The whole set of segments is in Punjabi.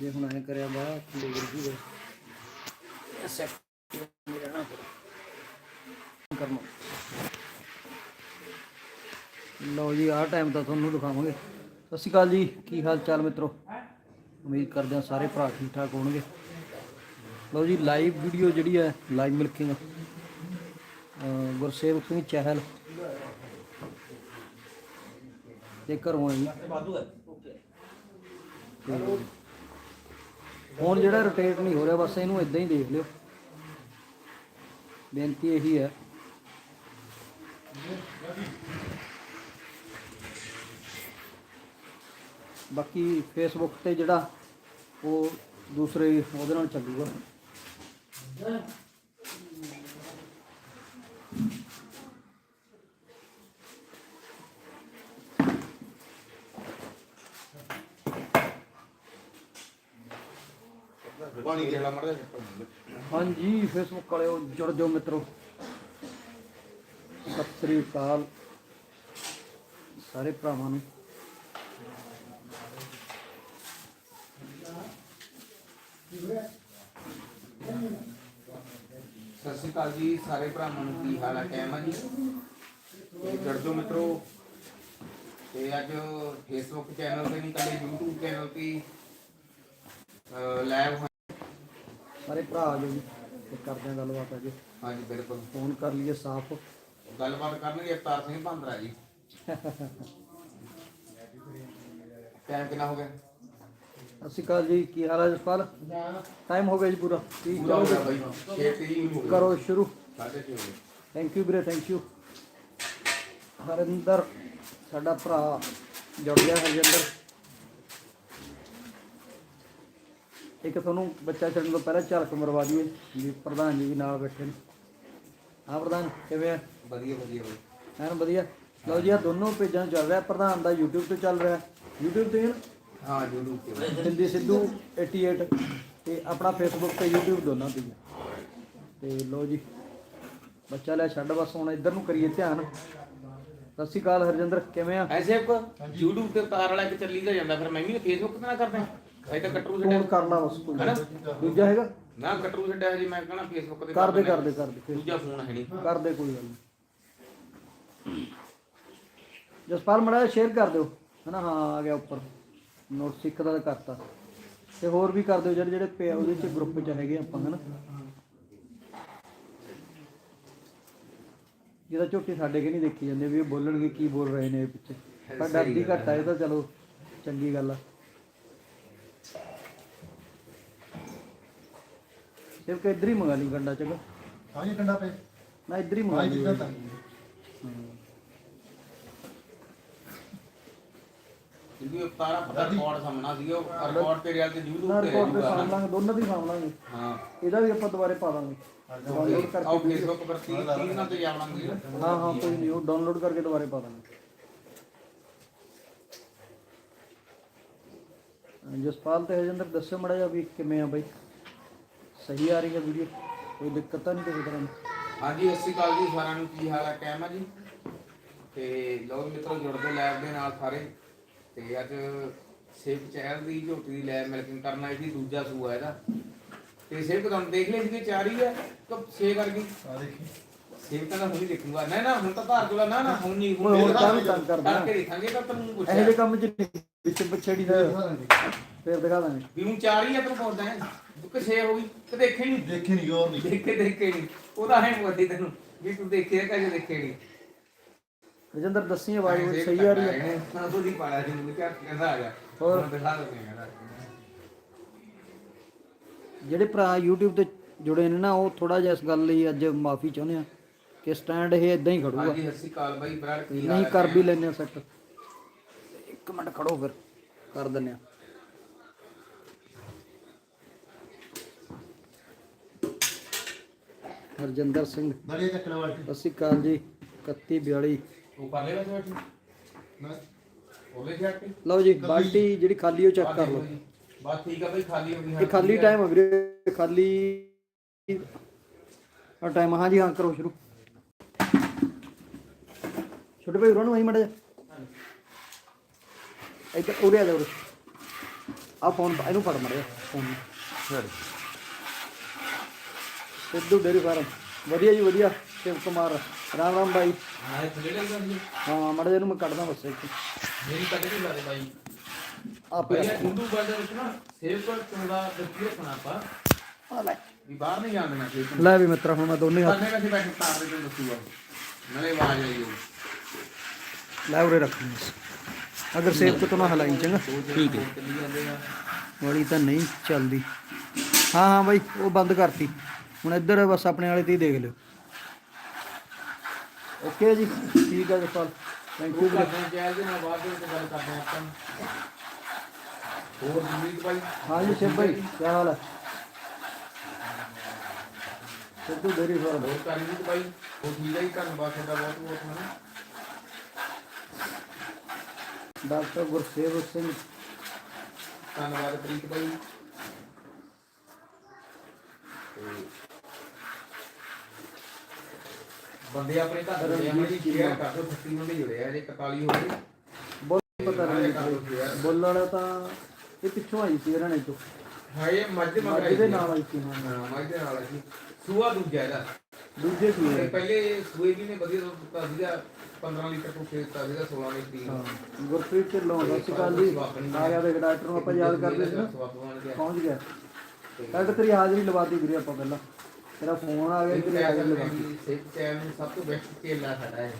ਜੇ ਹੁਣ ਐ ਕਰਿਆ ਸੈਟ ਮੇਰਾ ਨਾ ਕਰਨਾ। ਲਓ ਜੀ ਆਹ ਟਾਈਮ ਤਾਂ ਤੁਹਾਨੂੰ ਦਿਖਾਵਾਂਗੇ। ਸਤਿ ਸ਼੍ਰੀ ਅਕਾਲ ਜੀ ਕੀ ਹਾਲ ਚਾਲ ਮਿੱਤਰੋ? ਉਮੀਦ ਕਰਦੇ ਹਾਂ ਸਾਰੇ ਭਰਾ ਠੀਕ ਠਾਕ ਹੋਣਗੇ। ਲਓ ਜੀ ਲਾਈਵ ਵੀਡੀਓ ਜਿਹੜੀ ਹੈ ਲਾਈਵ ਮਿਲਕਿੰਗ ਗੁਰਸੇਵਕ ਸਿੰਘ ਚਹਿਲ। ਤੇ ਘਰੋਂ ਆਈ। ਤੇ ਹੁਣ ਜਿਹੜਾ ਰੋਟੇਟ ਨਹੀਂ ਹੋ ਰਿਹਾ, ਬਸ ਇਹਨੂੰ ਇਦਾਂ ਹੀ ਦੇਖ ਲਿਓ। ਬੇਨਤੀ ਇਹੀ ਹੈ। ਬਾਕੀ ਫੇਸਬੁੱਕ ਤੇ ਜਿਹੜਾ ਉਹ ਦੂਸਰੇ ਉਹਦੇ ਨਾਲ ਚੱਲੂਗਾ। ਹਾਂਜੀ ਫੇਸਬੁੱਕ ਵਾਲਿਓ, ਜੁੜ ਜਾਓ ਮਿੱਤਰੋ। ਸਤਿ ਸ੍ਰੀ ਅਕਾਲ ਸਾਰੇ ਭਰਾਵਾਂ ਨੂੰ। ਸਤਿ ਸ਼੍ਰੀ ਅਕਾਲ ਜੀ, ਸਾਰੇ ਭਰਾਵਾਂ ਨੂੰ ਕੀ ਹਾਲ ਹੈ ਕੈਮ ਆ ਜੀ? ਤੇ ਜੁੜ ਜਾਓ ਮਿੱਤਰੋ। ਤੇ ਅੱਜ ਫੇਸਬੁੱਕ ਚੈਨਲ ਤੇ ਨਹੀਂ ਕੱਲੇ YouTube ਚੈਨਲ ਤੇ ਲਾਈਵ ਸਾਰੇ ਭਰਾ ਆ ਜਾਓ ਜੀ। ਤੇ ਕਰਦੇ ਹਾਂ ਗੱਲਬਾਤ ਅੱਜ। ਹਾਂਜੀ ਬਿਲਕੁਲ। ਫੋਨ ਕਰ ਲਈਏ ਸਾਫ਼। ਗੱਲਬਾਤ ਕਰਨਗੇ ਅਵਤਾਰ ਸਿੰਘ ਭੰਦਰਾ ਜੀ। ਟਾਈਮ ਕਿੰਨਾ ਹੋ ਗਿਆ? ਸਤਿ ਸ਼੍ਰੀ ਅਕਾਲ ਜੀ ਕੀ ਹਾਲ ਹੈ ਜਸਪਾਲ? ਟਾਈਮ ਹੋ ਗਿਆ ਜੀ ਪੂਰਾ। ਕੀ ਪੂਰਾ ਹੋ ਗਿਆ ਬਾਈ 6 ਤੀਹ ਹੋ ਗਿਆ ਕਰੋ ਸ਼ੁਰੂ। ਸਾਢੇ ਛੇ ਹੋ ਗਏ। ਥੈਂਕ ਯੂ ਵੀਰੇ ਥੈਂਕ ਯੂ ਹਰਿੰਦਰ ਸਾਡਾ ਭਰਾ ਜੁੜ ਗਿਆ ਹਰਜਿੰਦਰ ਇੱਕ ਤੁਹਾਨੂੰ ਬੱਚਾ ਛੱਡਣ ਤੋਂ ਪਹਿਲਾਂ ਝਲਕ ਮਰਵਾ ਦਈਏ ਵੀ ਪ੍ਰਧਾਨ ਜੀ ਵੀ ਨਾਲ ਬੈਠੇ ਨੇ। ਹਾਂ ਪ੍ਰਧਾਨ ਕਿਵੇਂ ਆ? ਵਧੀਆ ਵਧੀਆ ਬਾਈ। ਐਨ ਵਧੀਆ। ਲਓ ਜੀ ਆ ਦੋਨੋਂ ਪੇਜਾਂ ਚੱਲ ਰਿਹਾ ਪ੍ਰਧਾਨ ਦਾ YouTube ਤੇ ਚੱਲ ਰਿਹਾ। YouTube ਤੇ ਹੀ YouTube ਤੇ। ਹਿੰਦੀ ਸਿੱਧੂ 88 ਤੇ ਆਪਣਾ Facebook ਤੇ YouTube ਦੋਨਾਂ ਤੇ। ਤੇ ਲੋ ਜੀ ਬੱਚਾ ਲੈ ਛੱਡ ਬਸ ਹੁਣ ਇੱਧਰ ਨੂੰ ਕਰੀਏ ਧਿਆਨ। ਸਤਿ ਸ਼੍ਰੀ ਅਕਾਲ ਹਰਜਿੰਦਰ ਕਿਵੇਂ ਆ? ਐਸੇ YouTube ਤੇ ਉਤਾਰ ਵਾਲਾ ਇੱਕ ਚੱਲੀ ਦਾ ਜਾਂਦਾ ਫਿਰ ਮੈਂ ਵੀ ਫੇਸਬੁੱਕ ਤੇ ਨਾ ਕਰਦਾ। ਅਜੇ ਤਾਂ ਕਟਰੂ ਫੋਨ ਛੱਡਿਆ। ਕਰ ਲਾ ਬਸ ਕੋਈ ਹੈਨਾ? ਦੂਜਾ ਹੈਗਾ? ਨਾ ਕਟਰੂ ਛੱਡਿਆ ਜੀ ਮੈਂ ਕਹਣਾ ਫੇਸਬੁੱਕ ਤੇ ਕਰਦੇ ਕਰ ਕਰਦੇ ਫਿਰ ਦੂਜਾ ਫੋਨ ਹੈ ਨਹੀਂ। ਕਰਦੇ ਕੋਈ ਗੱਲ ਨਹੀਂ। ਜਸਪਾਲ ਮੜਾ ਸ਼ੇਅਰ ਕਰ ਦਿਓ। ਹਨਾ? ਹਾਂ ਆ ਗਿਆ ਉੱਪਰ। ਨੋਟ ਸਿੱਖ ਦਾ ਤਾਂ ਕਰਤਾ। ਤੇ ਹੋਰ ਵੀ ਕਰ ਦਿਓ ਜਿਹੜੇ ਜਿਹੜੇ ਪਏ ਆ ਉਹਦੇ ਚ ਗਰੁੱਪ ਚ ਹੈਗੇ ਆਪਾਂ ਹਨਾ? ਜਿਹਦਾ ਝੋਟੀ ਸਾਡੇ ਕੇ ਨਹੀਂ ਦੇਖੀ ਜਾਂਦੇ ਵੀ ਇਹ ਬੋਲਣਗੇ ਕੀ ਬੋਲ ਰਹੇ ਨੇ ਇਹ ਪਿੱਛੇ। ਪਰ ਡਰਦੀ ਘੱਟ ਆ ਇਹ ਤਾਂ ਚਲੋ ਚੰਗੀ ਗੱਲ ਆ। ਸਿਰਫ ਇੱਧਰ ਹੀ ਮੰਗਾ ਲਈ ਗੰਡਾ ਚੰਗਾ। ਹਾਂ ਜੀ ਕੰਡਾ ਪੇ ਨਾ ਇੱਧਰ ਹੀ ਮੰਗਾ ਹਾਂ। ਲਈ ਜੀ ਤਾਂ ਕਿਉਂਕਿ ਪਤਾ ਰਿਕਾਰਡ ਸਾਹਮਣਾ ਸੀ ਉਹ ਰਿਕਾਰਡ ਤੇ ਰਿਆਲ ਤੇ YouTube ਤੇ ਰਿਕਾਰਡ ਤੇ ਰਹੂਗਾ। ਸਾਂਭ ਨਾ ਲਾਂਗੇ ਦੋਨਾਂ ਦੀ ਸਾਂਭ ਲਾਂਗੇ ਹਾਂ। ਇਹਦਾ ਵੀ ਆਪਾਂ ਦੁਬਾਰੇ ਪਾ ਦਾਂਗੇ। ਡਾਊਨਲੋਡ ਆਓ ਕਰਕੇ ਫੇਸਬੁੱਕ ਪਰ 30 30 ਨਾਲ ਤੇ ਜਾਵਾਂਗੇ ਹਾਂ। ਹਾਂ ਕੋਈ ਨਹੀਂ ਉਹ ਡਾਊਨਲੋਡ ਕਰਕੇ ਦੁਬਾਰੇ ਪਾ ਦਾਂਗੇ। ਜਸਪਾਲ ਤੇ ਹਜਿੰਦਰ ਦੱਸਿਓ ਮੜਾ ਜਾ ਵੀ ਕਿਵੇਂ ਆ ਬਾਈ। ਸਹੀ ਆ ਰਹੀ ਹੈ ਵੀਡੀਓ ਕੋਈ ਦਿੱਕਤ ਤਾਂ ਨਹੀਂ ਕਿਸੇ ਤਰ੍ਹਾਂ ਦੀ? ਹਾਂਜੀ ਸਤਿ ਸ਼੍ਰੀ ਅਕਾਲ ਜੀ ਸਾਰਿਆਂ ਨੂੰ। ਕੀ ਹਾਲ ਹੈ ਕੈਮ ਆ ਜੀ? ਤੇ ਲੋ ਮਿੱਤਰੋ ਜੁੜਦੇ ਲੈਬ ਦੇ ਨਾਲ ਸਾਰੇ। ਤੇ ਅੱਜ ਸੇਵ ਚਹਿਲ ਦੀ ਝੋਟੀ ਦੀ ਲੈਬ ਮਿਲਕਿੰਗ ਕਰਨ ਆਈ ਸੀ ਦੂਜਾ ਸੂਆ ਇਹਦਾ। ਤੇ ਸੇਵ ਤੁਹਾਨੂੰ ਦੇਖ ਲਈ ਸੀ ਚਾਰ ਹੀ ਹੈ ਤਾਂ ਛੇ ਕਰ ਗਈ? ਆ ਦੇਖੀ। ਸੇਵ ਤਾਂ ਹੁਣ ਹੀ ਦੇਖੂਗਾ। ਨਾ ਨਾ ਹੁਣ ਤਾਂ ਧਾਰ ਚੋਲਾ ਨਾ ਨਾ ਹੁਣ ਨਹੀਂ ਹੁਣ ਹੋਰ ਵੀ ਤੰਗ ਕਰਦਾ। ਕਰਕੇ ਦੇਖਾਂਗੇ ਤਾਂ ਤੈਨੂੰ ਇਹੋ ਪੁੱਛਿਆ। ਜਿਹੇ ਕੰਮ ਚ ਨਹੀਂ, ਵਿੱਚ ਪਛੜੀ ਦਾ। ਫੇਰ ਦਿਖਾ ਦਾਂਗੇ। ਵੀ ਹੁਣ ਚਾਰ ਹੀ ਆ ਤੈਨੂੰ ਪੁੱਛਦਾ ਹੈ। ਕਿ ਹੋ ਗਈ ਤੇ ਦੇਖੇ ਨਹੀਂ ਦੇਖੀ ਨਹੀਂ ਗੌਰ ਨਹੀਂ ਦੇਖੇ ਦੇਖੇ ਨਹੀਂ ਉਹਦਾ ਹੈ ਮੋਦੀ ਤੈਨੂੰ ਵੀ ਤੂੰ ਦੇਖਿਆ ਕਦੇ ਦੇਖੇ ਨਹੀਂ ਰਜਿੰਦਰ ਦੱਸੀ ਆਵਾਜ਼ ਹੋਰ ਸਹੀ ਆ ਰਹੀ ਹੈ ਨਾ ਉਹਦੀ ਪਾਲਾ ਜੀ ਨੂੰ ਕਿਹਾ ਕਹਿੰਦਾ ਆ ਗਿਆ ਹੋਰ? ਦਿਖਾ ਦੋ ਕਹਿੰਦਾ ਜਿਹੜੇ ਭਰਾ YouTube ਤੇ ਜੁੜੇ ਨੇ ਨਾ ਉਹ ਥੋੜਾ ਜਿਹਾ ਇਸ ਗੱਲ ਲਈ ਅੱਜ ਮਾਫੀ ਚਾਹੁੰਦੇ ਆ ਕਿ ਸਟੈਂਡ ਇਹ ਇਦਾਂ ਹੀ ਖੜੂਗਾ। ਹਾਂਜੀ ਸਤਿ ਸ਼੍ਰੀ ਅਕਾਲ ਬਾਈ ਬਰਾੜ ਕੀ ਨਹੀਂ? ਕਰ ਵੀ ਲੈਨੇ ਆ ਸੈੱਟ। ਇੱਕ ਮਿੰਟ ਖੜੋ ਫਿਰ ਕਰ ਦਿੰਨੇ ਆ। ਹਰਜਿੰਦਰ ਸਿੰਘ। ਦਲੀਆ ਚੱਕਣਾ ਵਾਲੀ। ਸਤਿ ਸ਼੍ਰੀ ਅਕਾਲ ਜੀ 3142 ਤੂੰ ਕਰ ਲੈ ਬੈਠੀ ਜਾ ਕੇ ਲਓ ਜੀ ਬਾਲਟੀ ਜਿਹੜੀ ਖਾਲੀ ਉਹ ਚੈੱਕ ਕਰ ਲਓ। ਬਸ ਠੀਕ ਆ ਬਾਈ ਖਾਲੀ ਹੋ ਗਈ। ਇਹ ਖਾਲੀ ਟਾਈਮ ਹੈ ਵੀਰੇ ਖਾਲੀ। ਆ। ਟਾਈਮ ਹਾਂਜੀ ਹਾਂ ਕਰੋ ਸ਼ੁਰੂ। ਛੋਟੇ ਭਾਈ ਉਹਨਾਂ ਨੂੰ ਆਈ ਮੜਾ ਇੱਧਰ ਉਰੇ ਆ ਜਾ ਉਰੇ। ਆ ਫੋਨ ਇਹਨੂੰ ਫੜ ਮੜਿਆ ਫੋਨ। ਛੱਡ। Sidhu dairy farm. ਵਧੀਆ ਜੀ ਵਧੀਆ ਸ਼ਿਵ ਕੁਮਾਰ। ਰਾਮ ਰਾਮ ਬਾਈ। ਹਾਂ ਇਹ ਥੱਲੇ ਲੱਗਾ ਜੀ ਹਾਂ ਮੜੇ ਇਹਨੂੰ ਮੈਂ ਕੱਢਦਾ ਬਸ ਇੱਕ ਮੇਰੀ ਕੱਢ ਨਹੀਂ ਲਾਦੇ ਬਾਈ। ਆਪੇ ਹਿੰਦੂ ਬਾਜ਼ਾਰ ਵਿੱਚ ਨਾ ਸੇਵ ਕਰ ਚੋਦਾ ਦੱਸੀ ਰੱਖਣਾ ਆਪਾਂ। ਆ ਲੈ। ਵੀ ਬਾਹਰ ਨਹੀਂ ਜਾਣ ਦੇਣਾ ਸੇਵ ਲੈ ਵੀ ਮਿੱਤਰਾ ਹੁਣ ਮੈਂ ਦੋਨੇ ਹੱਥ ਕਰਨੇ ਵੈਸੇ ਬੈਠ ਤਾਰ ਦੇ ਦੱਸੂਗਾ। ਨਾਲੇ ਆਵਾਜ਼ ਆਈ ਉਹ ਲੈ ਉਰੇ ਰੱਖ ਲਈ। ਅਗਰ ਸੇਬ ਤੋਂ ਨਾ ਹਲਾਈ ਚੰਗਾ। ਠੀਕ ਹੈ। ਚੱਲੀ ਜਾਂਦੇ ਆ। ਵਾਲੀ ਤਾਂ ਨਹੀਂ ਚੱਲਦੀ। ਹਾਂ ਹਾਂ ਬਾਈ ਉਹ ਬੰਦ ਕਰਤੀ। ਹੁਣ ਇੱਧਰ ਬਸ ਆਪਣੇ ਵਾਲੇ ਤੇ ਹੀ ਦੇਖ ਲਿਓ। ਓਕੇ ਜੀ ਠੀਕ ਹੈ ਜਸਪਾਲ ਥੈਂਕ ਯੂ ਆ ਜੈਲ ਦੇ ਨਾਲ ਬਾਅਦ ਦੇ ਵਿੱਚ ਗੱਲ ਕਰਦੇ ਆਪਾਂ ਹੋਰ ਜਮੀਤ ਭਾਈ ਹਾਂ ਜੀ ਸ਼ਿਵ ਭਾਈ ਕੀ ਹਾਲ ਹੈ ਸਿੱਧੂ ਡੇਰੀ ਫਾਰਮ ਹੋਰ ਕਰਨਜੀਤ ਭਾਈ ਉਹ ਠੀਕ ਹੈ ਜੀ ਧੰਨਵਾਦ ਤੁਹਾਡਾ ਬਹੁਤ ਬਹੁਤ ਹੈ ਡਾਕਟਰ ਗੁਰਸੇਵ ਸਿੰਘ। ਧੰਨਵਾਦ ਪ੍ਰੀਤ ਭਾਈ ਤੇ ਬੰਦੇ ਆਪਣੇ ਘਰ ਦੇ ਆ ਜੀ ਕਰ ਦਿਓ 30 ਮਿੰਟ ਜੁੜੇ ਆ ਜੇ 41 ਹੋ ਗਏ ਬਹੁਤ ਪਤਾ ਨਹੀਂ ਬੋਲਣ ਤਾਂ ਇਹ ਪਿੱਛੋਂ ਆਈ ਸੀ ਹਰਿਆਣੇ ਤੋਂ। ਹਾਂ ਇਹ ਮੱਝ ਮਗਰ ਇਹਦੇ ਨਾਲ ਆਈ ਸੀ ਹਾਂ ਹਾਂ ਮੱਝ ਦੇ ਨਾਲ ਸੀ। ਸੂਆ ਦੂਜਾ ਇਹਦਾ। ਦੂਜੇ ਹੈ ਪਹਿਲੇ ਸੂਏ ਵੀ ਨੇ ਵਧੀਆ ਦੁੱਧ ਦਿੱਤਾ ਸੀਗਾ। 15 ਲੀਟਰ ਤੋਂ ਖੇਤ ਦਿੱਤਾ ਸੀਗਾ 16 ਲੀਟਰ ਦੀ ਹਾਂ। ਗੁਰਪ੍ਰੀਤ ਢਿੱਲੋਂ ਸਤਿ ਸ਼੍ਰੀ ਅਕਾਲ ਜੀ। ਆ ਗਿਆ ਦੇਖ ਡਾਕਟਰ ਨੂੰ ਆਪਾਂ ਯਾਦ ਕਰਦੇ ਸੀ ਨਾ। ਪਹੁੰਚ ਗਿਆ। ਡਾਕਟਰ ਤੇਰੀ ਹਾਜ਼ਰੀ ਲਵਾਤੀ ਵੀਰੇ ਆਪਾਂ ਪਹਿਲਾਂ। ਤੇਰਾ ਫੋਨ ਆ ਗਿਆ ਤੇਰੀ ਸਿੱਖ ਚੈਨ ਨੂੰ ਸਭ ਤੋਂ ਬੈਸਟ ਚੇਲਾ ਸਾਡਾ ਹੈ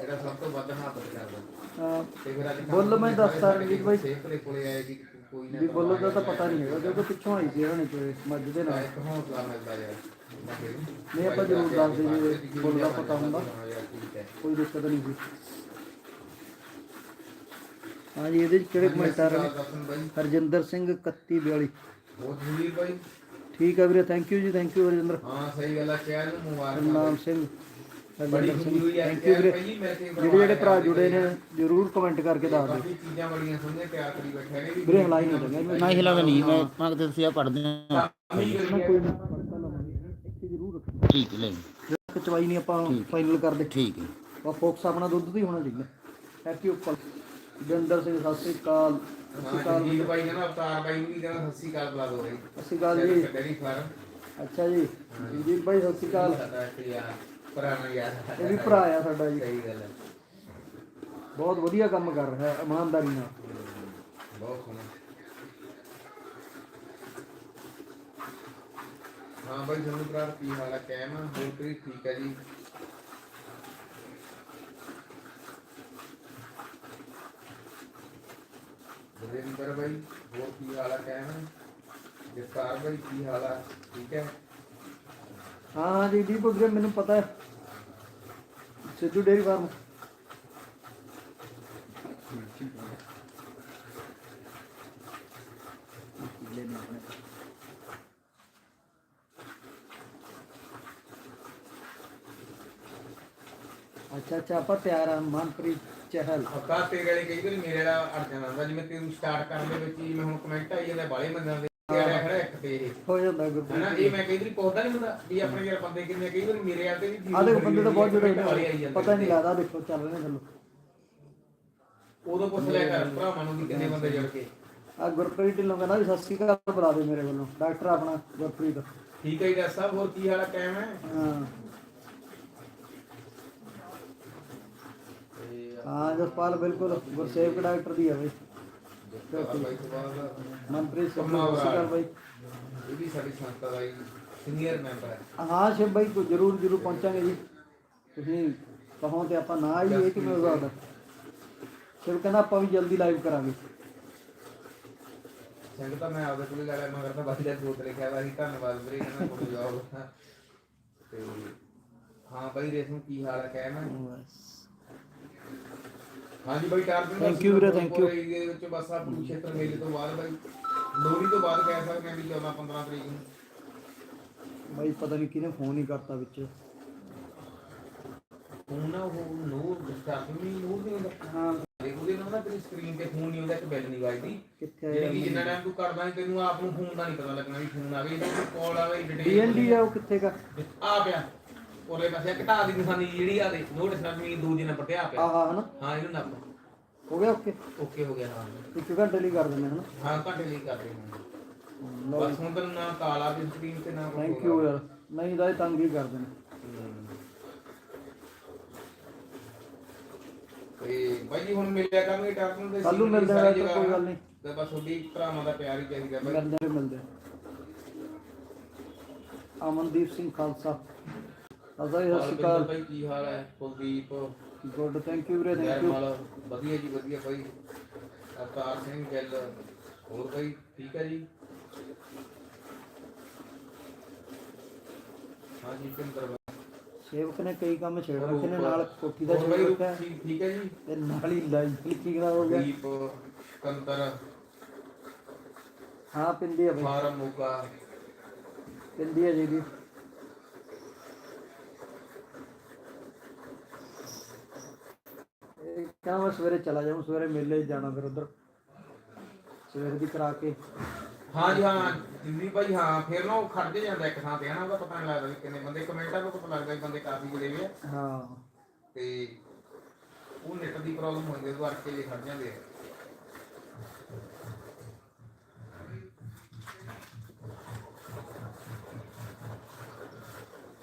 ਇਹਦਾ ਸਭ ਤੋਂ ਵੱਧ ਹੱਥ ਕਰਦਾ। ਤੇ ਫਿਰ ਅੱਜ ਬੁੱਲ ਮੈਂ ਦੱਸਦਾ ਰਣਜੀਤ ਬਾਈ। ਸੇਖ ਦੇ ਕੋਲੇ ਆਏ ਕਿ ਕੋਈ ਨਾ ਵੀ ਬੋਲੋ ਦਾ ਤਾਂ ਪਤਾ ਨਹੀਂ ਹੈਗਾ ਕਿਉਂਕਿ ਪਿੱਛੋਂ ਆਈ ਸੀ ਹਰਿਆਣੇ ਤੋਂ ਇਹ ਮੱਝ ਦੇ ਨਾਲ। ਇੱਕ ਹੌਸਲਾ ਮਿਲਦਾ ਯਾਰ ਨਹੀਂ ਆਪਾਂ ਜ਼ਰੂਰ ਦੱਸਦੇ ਜੀ ਬੋਲ ਦਾ ਪਤਾ ਹੁੰਦਾ। ਕੋਈ ਦਿੱਕਤ ਨਹੀਂ ਸੀ ਹਾਂ ਜੀ ਇਹਦੇ ਚ ਕਿਹੜੇ ਕਮੈਂਟ ਆ ਰਹੇ ਨੇ? ਹਰਜਿੰਦਰ ਸਿੰਘ 3142 ਬਹੁਤ ਜ਼ਰੂਰੀ ਬਾਈ। ਠੀਕ ਆ ਵੀਰੇ ਥੈਂਕ ਯੂ ਜੀ ਥੈਂਕ ਯੂ ਹਰਜਿੰਦਰ ਹਾਂ ਸਹੀ ਗੱਲ ਹੈ ਚੈਨ ਨੂੰ ਮੁਬਾਰਕ ਨਾਮ ਸਿੰਘ ਬੜੀ ਖੁਸ਼ੀ ਸਿੰਘ। ਹੋਈ ਹੈ ਥੈਂਕ ਯੂ ਵੀਰੇ ਪਹਿਲੀ ਜਿਹੜੇ ਜਿਹੜੇ ਭਰਾ ਜੁੜੇ ਨੇ ਜਰੂਰ ਕਮੈਂਟ ਕਰਕੇ ਦੱਸ ਦਿਓ। ਕਾਫੀ ਚੀਜ਼ਾਂ ਬੜੀਆਂ ਸੋਹਣੀਆਂ ਤਿਆਰ ਕਰੀ ਬੈਠੇ ਨੇ। ਵੀ ਵੀਰੇ ਹਲਾਈ ਨਹੀਂ ਲੱਗਾ ਨਾ ਹਿਲਾਗਾ ਨਹੀਂ ਮੈਂ ਮੰਗਦੇ ਤੁਸੀਂ ਆ ਪੜਦੇ ਆ। ਕੋਈ ਨਾ ਪੜਤਾ ਲਵਾਂਗੇ। ਇੱਥੇ ਜਰੂਰ ਰੱਖੋ ਠੀਕ ਹੈ ਲੈ ਕਚਵਾਈ ਨਹੀਂ ਆਪਾਂ ਫਾਈਨਲ ਕਰਦੇ ਠੀਕ ਹੈ। ਆ ਫੋਕਸ ਆਪਣਾ ਦੁੱਧ ਦੀ ਹੋਣਾ ਚਾਹੀਦਾ। ਹੈਪੀ ਉੱਪਰ ਜੰਦਰ ਸਿੰਘ ਸਤਿ ਸ੍ਰੀ ਅਕਾਲ। ਹਾਂ ਅਕਾਲ। ਜੀ ਬਾਈ ਕਹਿੰਦਾ ਅਵਤਾਰ ਬਾਈ ਨੂੰ ਵੀ ਕਹਿੰਦਾ ਸਤਿ ਸ਼੍ਰੀ ਅਕਾਲ ਬੁਲਾ ਦੋ ਰਹੀ ਸਤਿ ਸ੍ਰੀ ਅਕਾਲ ਜੀ। ਡੈਰੀ ਫਾਰਮ ਅੱਛਾ ਜੀ। ਜੀਤ ਭਾਈ ਸਤਿ ਸ੍ਰੀ ਅਕਾਲ। ਸਾਡਾ ਤੇ ਯਾਰ ਪੁਰਾਣਾ ਯਾਰ ਇਹ ਵੀ ਭਰਾ ਆ ਸਾਡਾ ਜੀ। ਸਹੀ ਗੱਲ ਹੈ ਬਹੁਤ ਵਧੀਆ ਕੰਮ ਕਰ ਰਿਹਾ ਹੈ ਇਮਾਨਦਾਰੀ ਨਾਲ। ਬਹੁਤ ਸੋਹਣਾ। ਹਾਂ ਬਾਈ ਤੁਹਾਨੂੰ ਭਰਾ ਕੀ ਹਾਲ ਹੈ ਕੈਮ ਹੋਰ ਵੀ ਠੀਕ ਹੈ ਜੀ? ਵਰਿੰਦਰ ਬਾਈ, ਹੋਰ ਕੀ ਹਾਲ ਹੈ ਕੈਮ ਜਸਕਾਰ ਬਾਈ, ਕੀ ਹਾਲ ਹੈ ਠੀਕ ਹੈ? ਹਾਂ ਹਾਂ ਜੀ, ਦੀਪ ਵੀਰੇ ਮੈਨੂੰ ਪਤਾ ਹੈ। Sidhu dairy farm. ਅੱਛਾ ਅੱਛਾ, ਆਪਾਂ ਤਿਆਰ ਆ, ਮਨਪ੍ਰੀਤ। ਚਹਿਲ। ਹੱਕਾ ਤੇ ਗਲੇ ਕਈ ਵਾਰੀ ਮੇਰੇ ਵਾਲਾ ਅੜ ਜਾਂਦਾ ਹੁੰਦਾ ਜਿਵੇਂ ਤੈਨੂੰ ਸਟਾਰਟ ਕਰਨ ਦੇ ਵਿੱਚ ਹੀ ਮੈਂ ਹੁਣ ਕਮੈਂਟ ਆਈ ਜਾਂਦੇ ਬਾਲੇ ਬੰਦਿਆਂ ਦੇ ਤੇਰਾ ਖੜਾ ਇੱਕ ਤੇ ਇਹ। ਹੋ ਜਾਂਦਾ ਹਨਾ ਗੁਰਪ੍ਰੀਤ ਇਹ ਮੈਂ ਕਈ ਵਾਰੀ ਪੁੱਛਦਾ ਨਹੀਂ ਹੁੰਦਾ ਵੀ ਆਪਣੇ ਯਾਰ ਬੰਦੇ ਕਿੰਨੇ ਕਈ ਵਾਰੀ ਮੇਰੇ ਆ ਤੇ ਵੀ ਆ ਦੇਖੋ ਬੰਦੇ ਤਾਂ ਬਹੁਤ ਜੁੜੇ ਵਾਲੇ ਆਈ ਹੋਏ ਜਾਂਦੇ ਨੇ ਪਤਾ ਨਹੀਂ ਲੱਗਦਾ ਦੇਖੋ ਚੱਲ ਰਹੇ ਨੇ ਥੱਲੋਂ ਉਦੋਂ ਪੁੱਛ ਲਿਆ ਕਰ ਭਰਾਵਾਂ ਨੂੰ ਵੀ ਕਿੰਨੇ ਬੰਦੇ ਜੁੜ ਕੇ ਆ ਗੁਰਪ੍ਰੀਤ ਢਿੱਲੋਂ ਕਹਿੰਦਾ ਵੀ ਸਤਿ ਸ੍ਰੀ ਅਕਾਲ ਬੁਲਾ ਦੇ ਮੇਰੇ ਵੱਲੋਂ ਡਾਕਟਰ ਆਪਣਾ ਗੁਰਪ੍ਰੀਤ। ਠੀਕ ਹੈ ਜੀ ਡਾਕਟਰ ਸਾਹਿਬ ਹੋਰ ਕੀ ਹਾਲ ਹੈ ਕਾਇਮ ਹੈ? ਹਾਂ। ਹਾਂ ਜਸਪਾਲ ਬਿਲਕੁਲ ਗੁਰਸੇਵਕ ਡਾਕਟਰ ਦੀ ਹੈ ਬਈ। ਬਾਈ ਤੋਂ ਬਾਅਦ ਮਨਪ੍ਰੀਤ ਸਿੰਘ ਕੰਮਾਂ ਸਤਿ ਸ਼੍ਰੀ ਅਕਾਲ ਬਾਈ। ਇਹ ਵੀ ਸਾਡੀ ਸੰਸਥਾ ਦਾ ਸੀਨੀਅਰ ਮੈਂਬਰ ਹੈ। ਹਾਂ ਸ਼ਿਵ ਬਾਈ ਕੋ ਜਰੂਰ ਜਰੂਰ ਪਹੁੰਚਾਂਗੇ ਜੀ। ਤੁਸੀਂ ਕਹੋ ਤੇ ਆਪਾਂ ਨਾ ਆਈਏ ਕਿਵੇਂ ਹੋ ਸਕਦਾ ਸ਼ਿਵ ਕਹਿੰਦਾ ਆਪਾਂ ਵੀ ਜਲਦੀ ਲਾਈਵ ਕਰਾਂਗੇ। ਸਿੰਘ ਤਾਂ ਮੈਂ ਆਪਦੇ ਕੋਲੇ ਲੈ ਲਿਆ ਮਗਰ ਤਾਂ ਵਧੀਆ ਦੋਤ ਲਿਖਿਆ ਵਾ ਸੀ ਧੰਨਵਾਦ ਵੀਰੇ ਕਹਿੰਦਾ ਤੁਹਾਨੂੰ ਜਵਾਬ ਤੇ ਹਾਂ ਬਾਈ ਰੇਸ਼ਮ ਕੀ ਹਾਲ ਹੈ? ਕਾਇਮ ਹੈ ਹਾਂਜੀ ਬਾਈ ਟਾਰਗੇਟ Thank you ਵੀਰੇ, thank you. ਏਰੀਏ ਦੇ ਵਿੱਚ ਬਸ ਆ ਕੁਰੂਕਸ਼ੇਤਰ ਮੇਲੇ ਤੋਂ ਬਾਅਦ ਬਾਈ ਲੋਹੜੀ ਤੋਂ ਬਾਅਦ ਕਹਿ ਸਕਦੇ ਹਾਂ ਵੀ 14 15 ਤਰੀਕ ਨੂੰ। ਬਾਈ ਪਤਾ ਨਹੀਂ ਕਿਹਨੇ ਫੋਨ ਹੀ ਕਰਤਾ ਵਿੱਚ। ਫੋਨ ਨਾ ਉਹ ਨੂਰ ਸਟਾਰਟਿੰਗ ਨਹੀਂ ਨੂਰ ਨਹੀਂ ਹੁੰਦਾ ਹਾਂ। ਤੇ ਉਹਦੇ ਨਾਲ ਨਾ ਤੇਰੀ ਸਕਰੀਨ ਤੇ ਫੋਨ ਨਹੀਂ ਹੁੰਦਾ ਇੱਕ ਬੈਲ ਨਹੀਂ ਵੱਜਦੀ। ਕਿੱਥੇ ਜਿਹੜੀ ਕਿ ਆਇਆ ਜਿੰਨਾ ਟਾਈਮ ਤੂੰ ਕਰਦਾ ਨਹੀਂ ਤੈਨੂੰ ਆਪ ਨੂੰ ਫੋਨ ਦਾ ਨਹੀਂ ਪਤਾ ਲੱਗਣਾ ਵੀ ਫੋਨ ਆ ਗਿਆ ਇਹਦਾ ਕਾਲ ਆ ਗਈ ਡੀਐਨਡੀ ਆ ਉਹ ਕਿੱਥੇ ਕਾ ਆ ਪਿਆ। ਉਹਲੇ ਪਾਸੇ ਘਟਾ ਦੀ ਨਿਸ਼ਾਨੀ ਜਿਹੜੀ ਆ ਦੇ ਨੋਟਿਸ ਨਾਲ ਵੀ ਦੋ ਦਿਨ ਪਟਿਆ ਪਿਆ। ਆਹਾ ਹਨਾ ਹਾਂ ਇਹਨੂੰ ਨੱਪ। ਹੋ ਗਿਆ ਓਕੇ? ਓਕੇ ਹੋ ਗਿਆ ਹਾਂ। ਇੱਕ ਘੰਟੇ ਲਈ ਕਰ ਦਿੰਦੇ ਹਨਾ ਹਾਂ ਘੰਟੇ ਲਈ ਕਰਦੇ ਹਾਂ ਲਓ ਬਸ ਹੁਣ ਨਾ ਕਾਲਾ ਦੀ ਸਕਰੀਨ ਤੇ ਨਾ ਥੈਂਕ ਯੂ ਯਾਰ। ਨਹੀਂ ਤਾਂ ਇਹ ਤੰਗ ਹੀ ਕਰਦੇ ਨੇ। ਤੇ ਬਾਈ ਜੀ ਹੁਣ ਮਿਲਿਆ ਕਰਾਂਗੇ ਟਾਕਨ ਦੇ ਕੱਲ੍ਹ ਨੂੰ ਸੀਨ ਦੀ ਮਿਲਦੇ ਆ, ਸਾਰੀ ਤਾਂ ਕੋਈ। ਗੱਲ ਨਹੀਂ। ਤੇ ਬਸ ਤੁਹਾਡੀ ਭਰਾਵਾਂ ਦਾ ਪਿਆਰ ਹੀ ਚਾਹੀਦਾ ਬਾਈ। ਮਿਲਦੇ ਆ, ਮਿਲਦੇ ਆ। ਅਮਨਦੀਪ ਸਿੰਘ ਖਾਲਸਾ। ਜੀ ਸਤਿ ਸ਼੍ਰੀ ਅਕਾਲ। ਬਾਈ ਕੀ ਹਾਲ ਹੈ? ਕੁਲਦੀਪ। ਗੁੱਡ ਥੈਂਕ ਯੂ ਵੀਰੇ ਥੈਂਕ ਯੂ ਵਧੀਆ ਜੀ ਵਧੀਆ ਬਾਈ। ਅਵਤਾਰ ਸਿੰਘ ਗਿੱਲ ਹੋਰ ਬਾਈ ਠੀਕ ਹੈ ਜੀ? ਹਾਂ ਜੀ ਕਿੰਦਰ ਬਾਈ। ਸੇਵਕ ਨੇ ਕਈ ਕੰਮ ਛੇੜ ਰੱਖੇ ਨੇ ਨਾਲ ਕੋਠੀ ਦਾ ਛੇੜ ਰੱਖਿਆ ਠੀਕ ਠੀਕ ਹੈ ਜੀ? ਤੇ ਨਾਲ ਹੀ ਲਾਈਵ ਕੀ ਖਰਾਬ ਹੋ ਗਿਆ। ਦੀਪ ਕੰਤਰ ਹਾਂ ਪਿੰਦੀ ਹੈ ਬਈ। ਫਾਰਮ ਮੁਕਾ। ਪਿੰਦੀ ਹੈ ਜੀ ਦੀ। ਕਿਆ ਮੈਂ ਸਵੇਰੇ ਚਲਾ ਜਾਵਾਂ ਸਵੇਰੇ ਮੇਲੇ ਜਾਣਾ ਫਿਰ ਉਧਰ। ਸਵੇਰ ਦੀ ਕਰਾ ਕੇ। ਹਾਂ ਜੀ ਹਾਂ ਦਿੱਲੀ ਭਾਈ ਹਾਂ ਫਿਰ ਨਾ ਉਹ ਖੜ ਜੇ ਜਾਂਦਾ ਇੱਕ ਥਾਂ ਤੇ ਹਨਾ ਉਹਦਾ ਪਤਾ ਨਹੀਂ ਲੱਗਦਾ ਵੀ ਕਿੰਨੇ ਬੰਦੇ ਕਮੈਂਟਾਂ ਤੋਂ ਪਤਾ ਲੱਗਦਾ ਵੀ ਬੰਦੇ ਕਾਫੀ ਹੋਏ ਆ। ਹਾਂ। ਤੇ ਉਹ ਨੈਟ ਦੀ ਪ੍ਰੋਬਲਮ ਹੁੰਦੀ ਹੈ ਅਰਕੇ ਜੇ ਖੜ ਜਾਂਦੇ ਆ।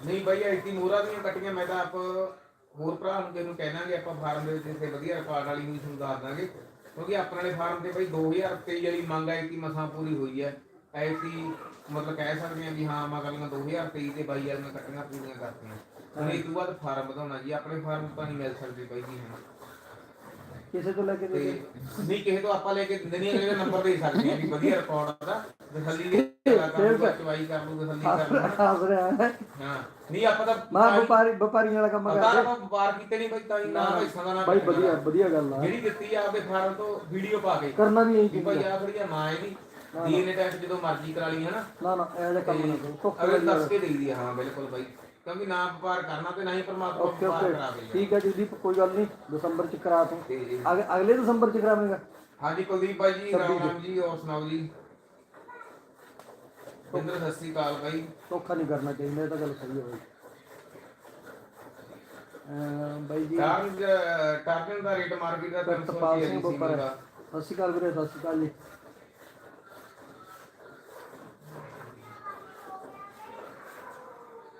ਨਹੀਂ ਭਾਈ ਐਤੀ ਮੋਰਾ ਦੀਆਂ ਕੱਟੀਆਂ ਮੈਂ ਤਾਂ ਆਪ ਹੋਰ ਭਰਾ ਨੂੰ ਜਿਹਨੂੰ ਕਹਿਣਾਗੇ ਆਪਾਂ ਫਾਰਮ ਦੇ ਵਿੱਚ ਇੱਥੇ ਵਧੀਆ ਰਿਕਾਰਡ ਵਾਲੀ ਨੂੰ ਤੁਹਾਨੂੰ ਦਾਂਗੇ। ਕਿਉਂਕਿ ਆਪਣੇ ਵਾਲੇ ਫਾਰਮ ਤੇ ਭਾਈ 2023 ਵਾਲੀ ਮੰਗ ਆਈ ਕਿ ਮਸਾਂ ਪੂਰੀ ਹੋਈ ਹੈ ਐਤੀ ਮਤਲਬ ਕਹਿ ਸਕਦੇ ਹਾਂ ਵੀ ਹਾਂ, ਮੈਂ ਗੱਲਾਂ 2023 ਤੇ 22 ਵਾਲੀਆਂ ਕੱਟੀਆਂ ਪੂਰੀਆਂ ਕਰਤੀਆਂ। ਹੁਣ ਇਹ ਤੋਂ ਬਾਅਦ ਫਾਰਮ ਵਧਾਉਣਾ ਜੀ, ਆਪਣੇ ਫਾਰਮ ਤਾਂ ਨਹੀਂ ਮਿਲ ਸਕਦੇ ਬਾਈ ਜੀ ਹੁਣ। ਕਿਸੇ ਤੋਂ ਲੈ ਕੇ ਦੇ ਨਹੀਂ ਕਿਸੇ ਤੋਂ ਆਪਾਂ ਲੈ ਕੇ ਦਿੰਦੇ ਨਹੀਂ ਅਗਲੇ ਦਾ ਨੰਬਰ ਦੇ ਸਕਦੇ ਹਾਂ ਵੀ ਵਧੀਆ ਰਿਕਾਰਡ ਦਾ ਤਸੱਲੀ ਦੇ ਚਵਾਈ ਕਰ ਲੂ ਤਸੱਲੀ ਕਰ ਲੂ ਹੈ ਹਾਂ ਨਹੀਂ ਆਪਾਂ ਤਾਂ ਮੈਂ ਵਪਾਰੀ ਵਪਾਰੀਆਂ ਵਾਲਾ ਕੰਮ ਕਰਦੇ। ਆਪਾਂ ਵਪਾਰ ਕੀਤੇ ਨਹੀਂ ਬਾਈ ਤਾਂ ਹੀ। ਨਾ ਪੈਸਾ ਦਾ ਨਾ ਬਾਈ ਦਾ। ਵਧੀਆ ਵਧੀਆ ਗੱਲ ਆ। ਜਿਹੜੀ ਦਿੱਤੀ ਆ ਆਪਦੇ ਫਾਰਮ ਤੋਂ ਵੀਡੀਓ ਪਾ ਕੇ। ਕਰਨਾ ਵੀ ਇਹੀ ਵੀ ਭਾਈ ਆ। ਖੜੀ ਆ ਮਾਂ ਇਹਦੀ ਡੀਐਨਏ ਟੈਸਟ ਜਦੋਂ ਮਰਜ਼ੀ ਕਰਾ ਲਈ ਹਨਾ। ਨਾ ਨਾ ਇਹ ਜਿਹਾ ਕੰਮ ਨਾ ਕਰੋ ਵਾਲੀ ਦੱਸ। ਕੇ ਦੇਈਦੀ ਆ ਹਾਂ ਬਿਲਕੁਲ ਬਾਈ। ਕਿਉਂਕਿ ਨਾ ਵਪਾਰ ਕਰਨਾ ਤੇ ਨਾ ਹੀ ਪਰਮਾਤਮਾ ਓਕੇ ਵਪਾਰ ਓਕੇ। ਠੀਕ ਹੈ ਜਗਦੀਪ ਕੋਈ ਗੱਲ ਨਹੀਂ ਦਸੰਬਰ ਚ ਕਰਾ ਤੂੰ। ਤੇ ਅਗ- ਅਗਲੇ ਦਸੰਬਰ ਚ ਕਰਾਵੇਂਗਾ। ਹਾਂਜੀ ਕੁਲਦੀਪ ਭਾਈ ਜੀ ਰਾਮ ਰਾਮ ਜੀ ਹੋਰ ਸੁਣਾਓ ਜੀ? ਬਿੰਦਰ ਸਤਿ ਸ੍ਰੀ ਅਕਾਲ ਬਾਈ ਧੋਖਾ ਨਹੀਂ ਕਰਨਾ ਚਾਹੀਦਾ ਇਹ ਤਾਂ ਗੱਲ ਸਹੀ ਹੈ ਬਾਈ ਅਮ ਬਾਈ ਜੀ। ਟਾਰਗਨ ਦਾ ਰੇਟ ਮਾਰਕੀਟ ਦਾ 300 ਸਤਪਾਲ ਰੁਪਏ ਸਿੰਘ ਸੀ ਬੋਪਰ ਦਾ। ਸਤਿ ਸ਼੍ਰੀ ਅਕਾਲ ਵੀਰੇ ਸਤਿ ਸ਼੍ਰੀ ਅਕਾਲ ਜੀ।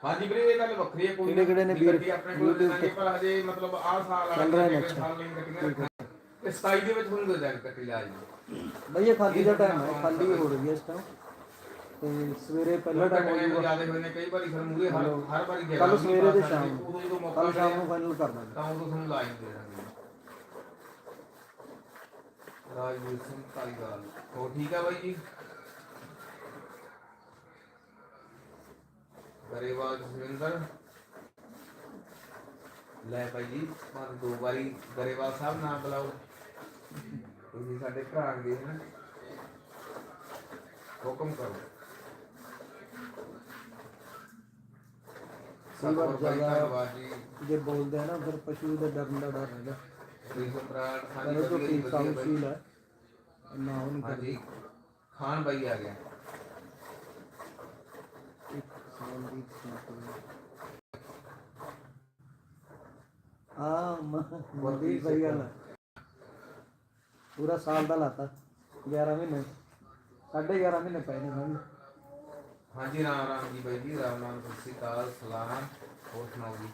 ਹਾਂਜੀ ਵੀਰੇ ਇਹ ਗੱਲ ਵੱਖਰੀ ਹੈ ਕੋਈ ਕਿਹੜੇ ਕਿਹੜੇ ਨੇ ਵੀਰ? ਗੱਡੀ ਆਪਣੇ ਕੋਲ YouTube ਪਰ ਹਜੇ ਮਤਲਬ ਆਹ ਸਾਲ ਵਾਲਾ ਚੱਲ ਰਹੇ ਨੇ, ਅੱਛਾ। ਤੇ 27 ਦੇ ਵਿੱਚ ਤੁਹਾਨੂੰ ਦੇ ਦਾਂਗੇ ਗੱਡੀ ਲਾ ਜੀ। ਬਾਈ ਇਹ ਖਾਲੀ ਦਾ ਟਾਈਮ ਹੈ ਖਾਲੀ ਹੋ ਰਹੀ ਹੈ ਇਸ ਟਾਈਮ ਤੇ ਸਵੇਰੇ ਪਹਿਲਾ ਟਾਈਮ ਹੋ ਜਾਊਗਾ ਜ਼ਿਆਦਾ ਹੋਏ ਨੇ ਕਈ ਵਾਰੀ ਫਿਰ ਮੂਰੇ ਹਰ ਹਰ ਵਾਰੀ ਜਗ੍ਹਾ ਕੱਲ ਸਵੇਰੇ ਤੇ ਸ਼ਾਮ ਨੂੰ। ਕੱਲ ਸ਼ਾਮ ਨੂੰ ਫਾਈਨਲ ਕਰ ਦਾਂਗੇ ਤਾਂ ਉਦੋਂ ਤੁਹਾਨੂੰ ਲਾਈਨ ਦੇ ਦਾਂਗੇ। ਰਾਜਵੀਰ ਸਿੰਘ ਧਾਲੀਵਾਲ। ਹੋ ਠੀਕ ਆ ਬਾਈ ਜੀ? ਗਰੇਵਾਲ ਜਸਵਿੰਦਰ ਲੈ ਭਾਈ ਜੀ ਮਾਰ ਦੋ ਵਾਰੀ ਗਰੇਵਾਲ ਸਾਹਿਬ ਨਾਮ ਬੁਲਾਓ ਤੁਸੀਂ ਸਾਡੇ ਭਰਾ ਦੇ ਹਨ ਹੁਕਮ ਕਰੋ ਕਈ ਵਾਰ ਸਤਿ ਭਾਈ ਜ਼ਿਆਦਾ- ਧੰਨਵਾਦ ਜੀ ਜੇ ਬੋਲਦੇ ਆ ਨਾ ਫਿਰ ਪਸ਼ੂ ਦਾ ਡਰਨ ਦਾ ਡਰ ਰਹਿੰਦਾ ਪ੍ਰੀਤ ਬਰਾੜ ਹਾਂਜੀ ਪਹਿਲਾਂ ਤੋਂ ਵਧੀਆ ਜੀ, ਠੀਕ ਵਧੀਆ ਸਾਊ ਬਾਈ। ਸੀਲ ਹੈ ਨਾ ਉਹ ਨਹੀਂ ਹਾਂਜੀ ਕਰਦੀ ਖਾਨ ਬਾਈ ਆ ਗਿਆ ਇੱਕ ਸਾਲ ਦੀ ਆ ਮਰਦੀ ਸਹੀ ਗੱਲ ਹੈ ਪੂਰਾ ਸਾਲ ਦਾ ਲਾਤਾ 11 ਮਹੀਨੇ। ਸਾਢੇ 11 ਮਹੀਨੇ ਪਏ ਨੇ ਮੈਨੂੰ ਹਾਂਜੀ, ਰਾਮ ਰਾਮ ਜੀ ਬਾਈ ਜੀ, ਰਾਮ ਰਾਮ, ਸਤਿ ਸ੍ਰੀ ਅਕਾਲ, ਸਲਾਮ। ਹੋਰ ਸੁਣਾਓ ਜੀ?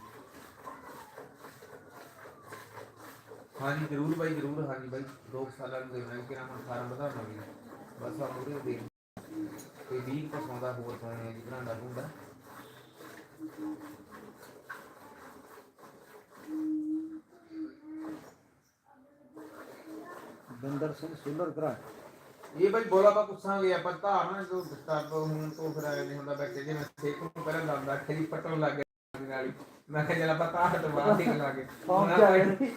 ਹਾਂਜੀ, ਜ਼ਰੂਰ ਬਾਈ, ਜ਼ਰੂਰ। ਹਾਂਜੀ ਬਾਈ, ਦੋ ਕੁ ਸਾਲਾਂ ਨੂੰ ਦੇਖਣਾ ਕਿ ਨਾਮ ਫਾਰਮ ਵਧਾਉਣਾ ਵੀ ਬਸ ਆ ਮੂਰੇ ਦੇਖ ਤੇ 20 ਪਰਸੋਂ ਦਾ ਹੋਰ ਪਾਉਣੇ ਆ ਜੀ ਬਣਾਉਂਦਾ ਹੁੰਦਾ ਬਿੰਦਰ ਸਿੰਘ ਸੁਲਰ ਕਰਾ ਇਹ ਬਾਈ ਬੋਲਾ ਬਾ ਪੁੱਛਾਂਗੇ ਆਪਾਂ ਧਾਰਨਾ ਜੋ ਡਿਸਟਰਬ ਹੁਣ ਤੋਂ ਫਿਰ ਆਇਆ ਨਹੀਂ ਹੁੰਦਾ ਬੈਠੇ ਜੇ ਮੈਂ ਸੇਕ ਨੂੰ ਪਹਿਲਾਂ ਲਾਉਂਦਾ ਖਰੀ ਪਟਣ ਲੱਗ ਗਿਆ ਨਾਲ ਹੀ। ਮੈਂ ਕਿਹਾ ਜਲਾ ਪਤਾ ਹਟ ਬਾਅਦ ਹੀ ਲਾ ਕੇ।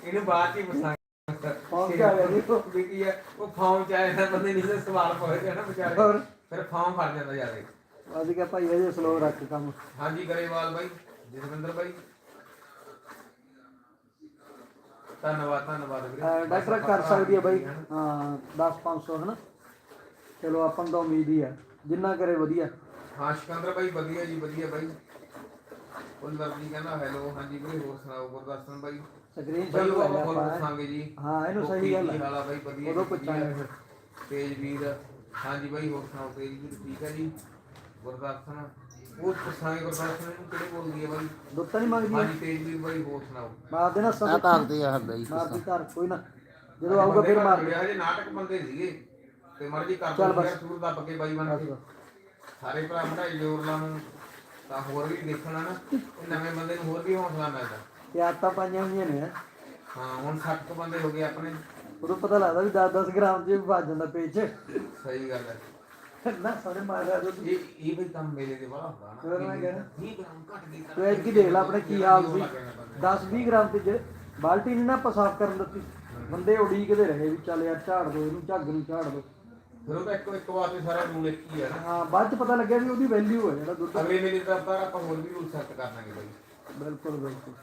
ਇਹਨੂੰ ਬਾਅਦ ਹੀ ਪੁੱਛਾਂਗੇ ਫੌਮ ਚ ਆ ਗਿਆ ਨੀ। ਵੀ ਕੀ ਹੈ ਉਹ ਫਾਰਮ ਚ ਆਇਆ ਬੰਦੇ ਨਹੀਂ ਸਵਾਲ ਆ ਨਾ ਵਿਚਾਰੇ ਫਿਰ ਫਾਰਮ ਫੜ ਜਾਂਦਾ ਜ਼ਿਆਦਾ ਅਸੀਂ ਕਿਹਾ ਭਾਈ ਇਹ ਸਲੋ ਰੱਖ ਕੰਮ। ਹਾਂਜੀ ਗਰੇਵਾਲ ਬਾਈ ਜਸਵਿੰਦਰ ਬਾਈ। ਧੰਨਵਾਦ ਧੰਨਵਾਦ ਵੀਰੇ। ਡਾਕਟਰ ਕਰ ਸਕਦੀ ਹੈ ਬਾਈ। ਹਾਂ। 10 500 ਹਨਾ? ਚਲੋ ਆਪਾਂ ਨੂੰ ਤਾਂ ਉਮੀਦ ਹੀ ਹੈ ਜਿੰਨਾ ਕਰੇ ਵਧੀਆ। ਹਾਂ ਸਿਕੰਦਰ ਬਾਈ ਵਧੀਆ ਜੀ ਵਧੀਆ ਬਾਈ। ਕੁਲਦਰ ਜੀ ਕਹਿੰਦਾ ਹੈਲੋ ਹਾਂਜੀ ਵੀਰੇ ਹੋਰ ਸੁਣਾਓ ਗੁਰਦਾਸਨ ਬਾਈ? ਸਕਰੀਨ ਬਈ ਸ਼ਾਟ ਉਹ ਲੈ ਆਪਾਂ ਪੁੱਛਾਂਗੇ ਜੀ। ਹਾਂ ਇਹਨੂੰ ਸਹੀ ਗੱਲ ਹੈ ਆ ਬਾਈ ਵਧੀਆ ਜੀ, ਪੁੱਛਾਂਗੇ ਵਧੀਆ। ਫਿਰ। ਤੇਜ ਵੀਰ ਹਾਂਜੀ ਬਾਈ ਹੋਰ ਸੁਣਾਓ ਤੇਜ ਵੀਰ ਠੀਕ ਹੈ ਜੀ? ਗੁਰਦਾਸਨ ਉਹ ਪੁੱਛਾਂਗੇ ਗੁਰਦਾਸਨ ਨੂੰ ਕਿਹੜੇ ਬੋਲਦੀ ਹੈ ਬਾਈ? ਦੁੱਤਾ ਨਹੀਂ ਮੰਗਦੀ ਹਾਂਜੀ ਤੇਜ ਵੀਰ ਬਾਈ ਹੋਰ ਸੁਣਾਓ। ਮਾਰ ਦੇਣਾ ਆ ਸਭ ਕਾਗਜ਼ ਆ ਹੱਦਾ ਜੀ ਮਾਰ ਦੀ ਘਰ ਕੋਈ ਨਾ। ਜਦੋਂ ਆਊਗਾ ਫਿਰ ਮਾਰ ਦੇ। ਹਜੇ ਨਾਟਕ ਬੰਦੇ ਸੀਗੇ ਤੇ ਮਰਜ਼ੀ ਕਰ ਚੱਲ ਦੋ ਬਸ। ਯਾਰ ਸੂਰ ਦੱਬ ਕੇ ਬਾਈ ਬਣ ਕੇ ਸਾਰੇ ਭਰਾ ਬਣਾਈ ਜੋਰ ਲਾ ਨੂੰ ਤਾਂ ਹੋਰ ਵੀ ਦੇਖਣਾ ਨਾ ਉਹ ਨਵੇਂ ਬੰਦੇ ਨੂੰ ਹੋਰ ਵੀ ਹੌਸਲਾ ਮਿਲਦਾ। ਤੇ ਆਤਾਂ ਪਾਈਆਂ ਹੋਈਆਂ ਨੇ। ਹਾਂ ਹੁਣ 60 ਕੁ ਬੰਦੇ ਹੋ ਗਏ ਆਪਣੇ। ਉਦੋਂ ਪਤਾ ਲੱਗਦਾ ਵੀ 10-10 ਗ੍ਰਾਮ ਚ ਵੀ ਵੱਜ ਜਾਂਦਾ ਪੇਜ ਸਹੀ ਗੱਲ ਹੈ। ਨਾ ਸਾਰੇ ਮਾਰਿਆ ਜੋ ਇਹ ਇਹ ਵੀ ਕੰਮ ਮੇਲੇ ਦੇ ਵਾਲਾ ਹੁੰਦਾ ਨਾ ਹੋਰ ਮੈਂ ਕਹਿਣਾ। 20 ਗ੍ਰਾਮ ਘੱਟ ਗਈ ਤੂੰ ਐਤਕੀ ਕੀ ਦੇਖ ਲੈ ਆਪਣੇ ਕੀ ਹਾਲ ਸੀ। 10-20 ਗ੍ਰਾਮ ਤੇ ਜੇ ਬਾਲਟੀ ਨਹੀਂ ਨਾ ਆਪਾਂ ਸਾਫ਼ ਕਰਨ ਦਿੱਤੀ। ਬੰਦੇ ਉਡੀਕਦੇ ਰਹੇ ਵੀ ਚੱਲ ਯਾਰ ਝਾੜ ਦੋ ਇਹਨੂੰ ਝੱਗ ਨੂੰ ਝਾੜ ਦੋ। ਫਿਰ ਉਹ ਤਾਂ ਇੱਕ ਇੱਕ ਵਾਰ ਤੇ ਸਾਰਾ ਰੂਲ ਇੱਕ ਹੀ ਹੈ ਨਾ। ਹਾਂ ਬਾਅਦ ਚ ਪਤਾ ਲੱਗਿਆ ਵੀ ਉਹਦੀ ਵੈਲਿਊ ਹੈ ਜਿਹੜਾ ਦੁੱਧ। ਅਗਲੇ ਮੇਲੇ ਦਾ ਤਾਂ ਆਪਾਂ ਹੋਰ ਵੀ ਰੂਲ ਸੈੱਟ ਕਰ ਲਾਂਗੇ ਬਾਈ। ਬਿਲਕੁਲ ਬਿਲਕੁਲ।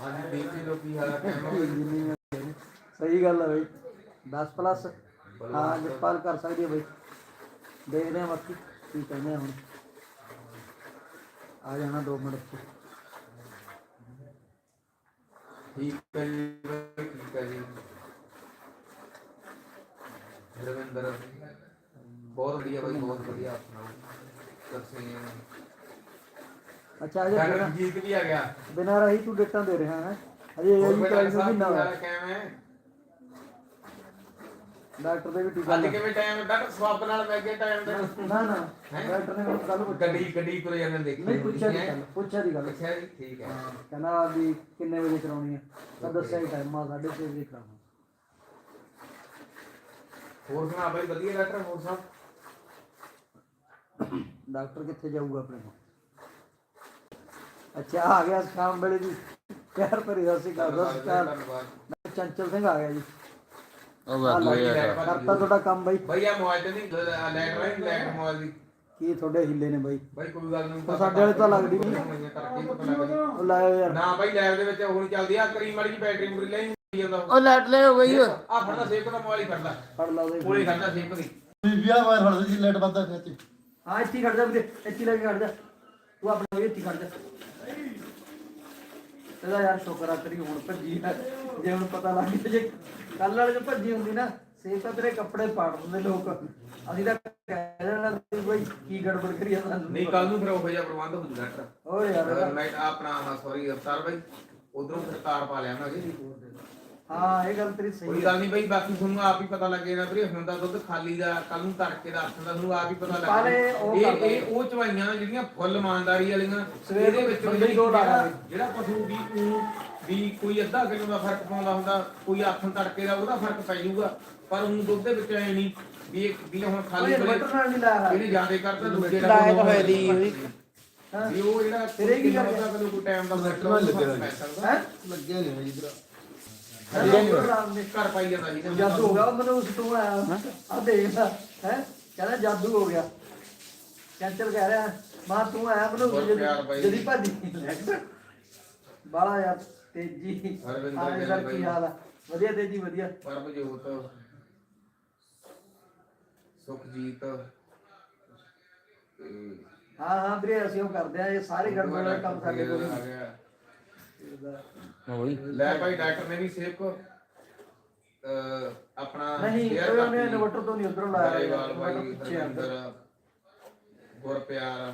ਹਾਂਜੀ ਦੇਖ ਕੇ ਲੋ ਕੀ ਹਾਲ ਹੈ ਕਹਿਣਾ ਸਹੀ ਗੱਲ ਹੈ ਬਈ। 10 ਪਲੱਸ ਹਾਂ ਜਸਪਾਲ ਕਰ ਸਕਦੀ ਹੈ ਬਈ। ਦੇਖਦੇ ਹਾਂ ਬਾਕੀ ਕੀ ਕਹਿੰਦੇ ਆ ਹੁਣ। ਆ ਜਾਣਾ 2 ਮਿੰਟ ਚ। ਠੀਕ ਹੈ ਜੀ ਠੀਕ ਹੈ ਜੀ। ਰਵਿੰਦਰ ਬਹੁਤ ਵਧੀਆ ਬਾਈ ਬਹੁਤ ਵਧੀਆ ਆਪਣਾ। ਤੁਸੀਂ ਅੱਛਾ ਅਜੇ ਬਿਨਾਂ ਜੀਤ ਵੀ ਆ ਗਿਆ। ਬਿਨਾਂ ਰਹੀ ਤੂੰ ਡੇਟਾਂ ਦੇ ਰਿਹਾ ਹੈ। ਅਜੇ ਇਹ ਬੇਟਾ ਚਾਲੀ ਨੂੰ ਸਾਹਿਬ ਮਹੀਨਾ ਕੀ ਹਾਲ ਹੋਇਆ। ਹੈ ਕਿਵੇਂ? ਡਾਕਟਰ ਦੇ ਵੀ ਟੀਕਾ ਅੱਜ ਕਿਵੇਂ ਟਾਈਮ ਡਾਕਟਰ ਸਵਾਬ ਨਾਲ ਮੈਂ ਕਿਹਾ ਟਾਈਮ ਦਾ ਨਾ ਨਾ ਡਾਕਟਰ ਨੇ ਮੈਨੂੰ ਕੱਲ ਗੱਡੀ ਗੱਡੀ ਤੁਰੇ ਜਾਂਦੇ ਦੇਖੀ ਨਹੀਂ ਪੁੱਛਿਆ ਦੀ ਗੱਲ ਪੁੱਛਿਆ ਦੀ ਗੱਲ ਅੱਛਾ ਜੀ ਠੀਕ ਹੈ। ਕਹਿੰਦਾ ਵੀ ਕਿੰਨੇ ਵਜੇ ਕਰਾਉਣੀ ਹੈ? ਤਾਂ ਦੱਸਿਆ ਹੀ ਟਾਈਮ ਆ 6:30 ਵਜੇ ਕਰਾਉਣਾ ਹੋਰ ਸੁਣਾ ਬਾਈ ਵਧੀਆ ਡਾਕਟਰ ਹੋਰ ਸਭ? ਡਾਕਟਰ ਕਿੱਥੇ ਜਾਊਗਾ ਆਪਣੇ ਕੋਲ? ਅੱਛਾ ਆ ਗਿਆ ਸ਼ਾਮ ਵੇਲੇ ਜੀ ਪਿਆਰ ਭਰੀ ਦਾ ਸੀ ਗੱਲ ਦੱਸ ਚਾਰ ਧੰਨਵਾਦ ਚੰਚਲ ਸਿੰਘ ਆ ਗਿਆ ਜੀ। ਉਹ ਆ ਲਓ ਵਧੀਆ ਜੀ, ਆ ਕਰਤਾ ਤੁਹਾਡਾ ਕੰਮ ਬਾਈ। ਬਾਈ ਆ ਮੋਬਾਈਲ ਤੇ ਨਹੀਂ ਲੈਟ ਰਾਈਟ ਲੈਟ ਮੋਬਾਈਲ ਦੀ। ਕੀ ਤੁਹਾਡੇ ਹਿੱਲੇ ਨੇ ਬਾਈ? ਬਾਈ ਕੋਈ ਗੱਲ ਨਹੀਂ ਸਾਡੇ ਵਾਲੇ ਤਾਂ ਲੱਗਦੀ ਨਹੀਂ। ਲਾਇਓ ਯਾਰ। ਨਾ ਬਾਈ ਲੈਬ ਦੇ ਵਿੱਚ ਹੁਣ ਚੱਲਦੀ। ਆ ਕਰੀਮ ਵਾਲੀ ਦੀ ਬੈਟਰੀ ਮੁਰੀ ਲਈ ਨਹੀਂ ਜਾਂਦਾ ਉਹ ਲੈਟ ਲੈ ਹੋ ਗਈ ਆ ਫੜਦਾ ਸੇਕ ਦਾ ਮੋਬਾਈਲ ਹੀ ਫੜਦਾ। ਫੜ ਲਾ ਉਹਦੇ ਕੋਲੇ ਖੜਦਾ ਸੇਕ ਦੀ ਵੀ ਵਿਆਹ ਵਾਰ ਫੜ ਸੀ ਲੈਟ ਬੰਦਾ ਖੇਤੀ ਹਾਂ ਇੱਥੇ ਹੀ ਖੜ ਜਾ ਵੀਰੇ ਇੱਥੇ ਲੈ ਕੇ ਖੜ ਜਾ। ਤੂੰ ਆਪਣੇ ਇੱਥੇ ਹੀ ਖੜ ਜਾ। ਇਹਦਾ ਯਾਰ ਸ਼ੁਕਰ ਆ ਤੇਰੀ ਹੁਣ ਭੱਜੀ ਆ। ਜੇ ਹੁਣ ਪਤਾ ਲੱਗ ਗਿਆ ਜੇ ਕੱਲ ਵਾਲੇ ਚ ਭੱਜੀ ਹੁੰਦੀ ਨਾ ਸੇਬ ਤਾਂ ਤੇਰੇ ਕੱਪੜੇ ਪਾੜ ਦਿੰਦੇ ਲੋਕ। ਅਸੀਂ ਤਾਂ ਕਹਿ ਦੇਣਾ ਸੀ ਬਈ ਕੀ ਗੜਬੜ ਕਰੀ ਆ ਸਾਨੂੰ। ਨਹੀਂ ਕੱਲ ਨੂੰ ਫਿਰ ਉਹ ਜਿਹਾ ਪ੍ਰਬੰਧ ਹੋ ਜੂਗਾ ਡਾਕਟਰ ਓ ਯਾਰ ਮੈਂ ਆਪਣਾ ਹਾਂ ਸੌਰੀ ਅਵਤਾਰ ਬਾਈ ਉਧਰੋਂ ਫਿਰ ਤਾਰ ਪਾ ਲਿਆ ਨਾ ਜੀ। ਹਾਂ ਇਹ ਗੱਲ ਤੇਰੀ ਕੋਈ ਸਹੀ ਆ। ਗੱਲ ਨਹੀਂ ਬਾਈ ਬਾਕੀ ਤੁਹਾਨੂੰ ਆਪ ਹੀ ਪਤਾ ਲੱਗੇ ਨਾ ਵੀਰੇ ਹੁਣ ਦਾ ਦੁੱਧ ਖਾਲੀ ਦਾ ਕੱਲ ਨੂੰ ਤੜਕੇ ਦਾ ਅੱਠ ਦਾ ਤੁਹਾਨੂੰ ਆਪ ਹੀ ਪਤਾ ਲੱਗ ਇਹ ਇਹ ਉਹ ਚਵਾਈਆਂ ਜਿਹੜੀਆਂ ਫੁੱਲ ਇਮਾਨਦਾਰੀ ਵਾਲੀਆਂ ਸਵੇਰ ਇਹਦੇ ਵਿੱਚ ਹੀ ਦੋ ਜਿਹੜਾ- ਪਸ਼ੂ ਵੀ ਊਂ ਵੀ ਕੋਈ ਅੱਧਾ ਕਿਲੋ ਦਾ ਫ਼ਰਕ ਪਾਉਂਦਾ ਹੁੰਦਾ ਕੋਈ ਆਥਣ ਤੜਕੇ ਦਾ ਉਹਦਾ ਫ਼ਰਕ ਪੈ ਜਾਊਗਾ। ਪਰ ਉਹ ਦੁੱਧ ਦੇ ਵਿੱਚ ਐ ਨਹੀਂ ਵੀ ਇਹ ਵੀ ਹੁਣ ਖਾਲੀ ਓਏ ਇਨਵਰਟਰ ਨਾਲ ਨਹੀਂ ਲਾਇਆ ਇਹਨੇ ਜ਼ਿਆਦਾ ਕਰਤਾ ਦੂਜੇ ਦਾ ਲਾਇਆ ਹੋਇਆ ਦੀ ਉਹਦੀ। ਹਾਂ। ਵੀ ਉਹ ਜਿਹੜਾ ਤੇਰੇ ਕੀ ਕਰ ਉਹਦਾ ਕਦੋਂ ਕੋਈ ਟਾਈਮ ਦਾ ਇਨਵਰਟਰ ਨਾਲ ਲੱਗਿਆ ਹੈ? ਲੱਗਿਆ ਨਹੀਂ ਹੋਈ ਇਧਰ। ਘਰ ਪਾਈ ਜਾਂਦਾ ਸੀ। ਜਾਦੂ ਹੋ ਗਿਆ ਮੈਨੂੰ ਉਸ ਤੋਂ ਆਇਆ। ਆ ਦੇਖ ਹੈ? ਕਹਿੰਦਾ ਜਾਦੂ ਹੋ ਗਿਆ। ਚੰਚਲ ਕਹਿ ਰਿਹਾ ਮਾਂ ਤੂੰ ਆਇਆ ਮੈਨੂੰ। ਜਦੀ ਭੱਜੀ ਬਾਲਾ ਯਾਰ। ਤੇਜੀ ਹਰਵਿੰਦਰ ਹਾਂ ਗਿੱਲ ਸਰ ਬਾਈ। ਕੀ ਹਾਲ ਆ ਵਧੀਆ ਤੇਜੀ ਵਧੀਆ ਪਰਮਜੋਤ ਸੁਖਜੀਤ ਤੇ ਹਾਂ ਹਾਂ ਵੀਰੇ ਅਸੀਂ ਉਹ ਕਰਦੇ ਆ ਇਹ ਸਾਰੇ ਗੜਬੜ ਵਾਲੇ ਕੰਮ ਸਾਡੇ ਕੋਲ ਆ ਹੀ ਗਿਆ। ਹੋਈ ਲੈ ਭਾਈ ਡਾਕਟਰ ਨੇ ਵੀ ਸੇਵ ਕੋ ਆਪਣਾ ਨਹੀਂ share ਉਹਨੇ ਕਰਤੀ। ਇਨਵਰਟਰ ਤੋਂ ਨਹੀਂ ਉਧਰੋਂ ਲਾਇਆ ਗਰੇਵਾਲ ਇਨਵਰਟਰ ਬਾਈ ਪਿੱਛੇ ਆ ਅੰਦਰ। ਹਰਵਿੰਦਰ ਗੁਰਪਿਆਰ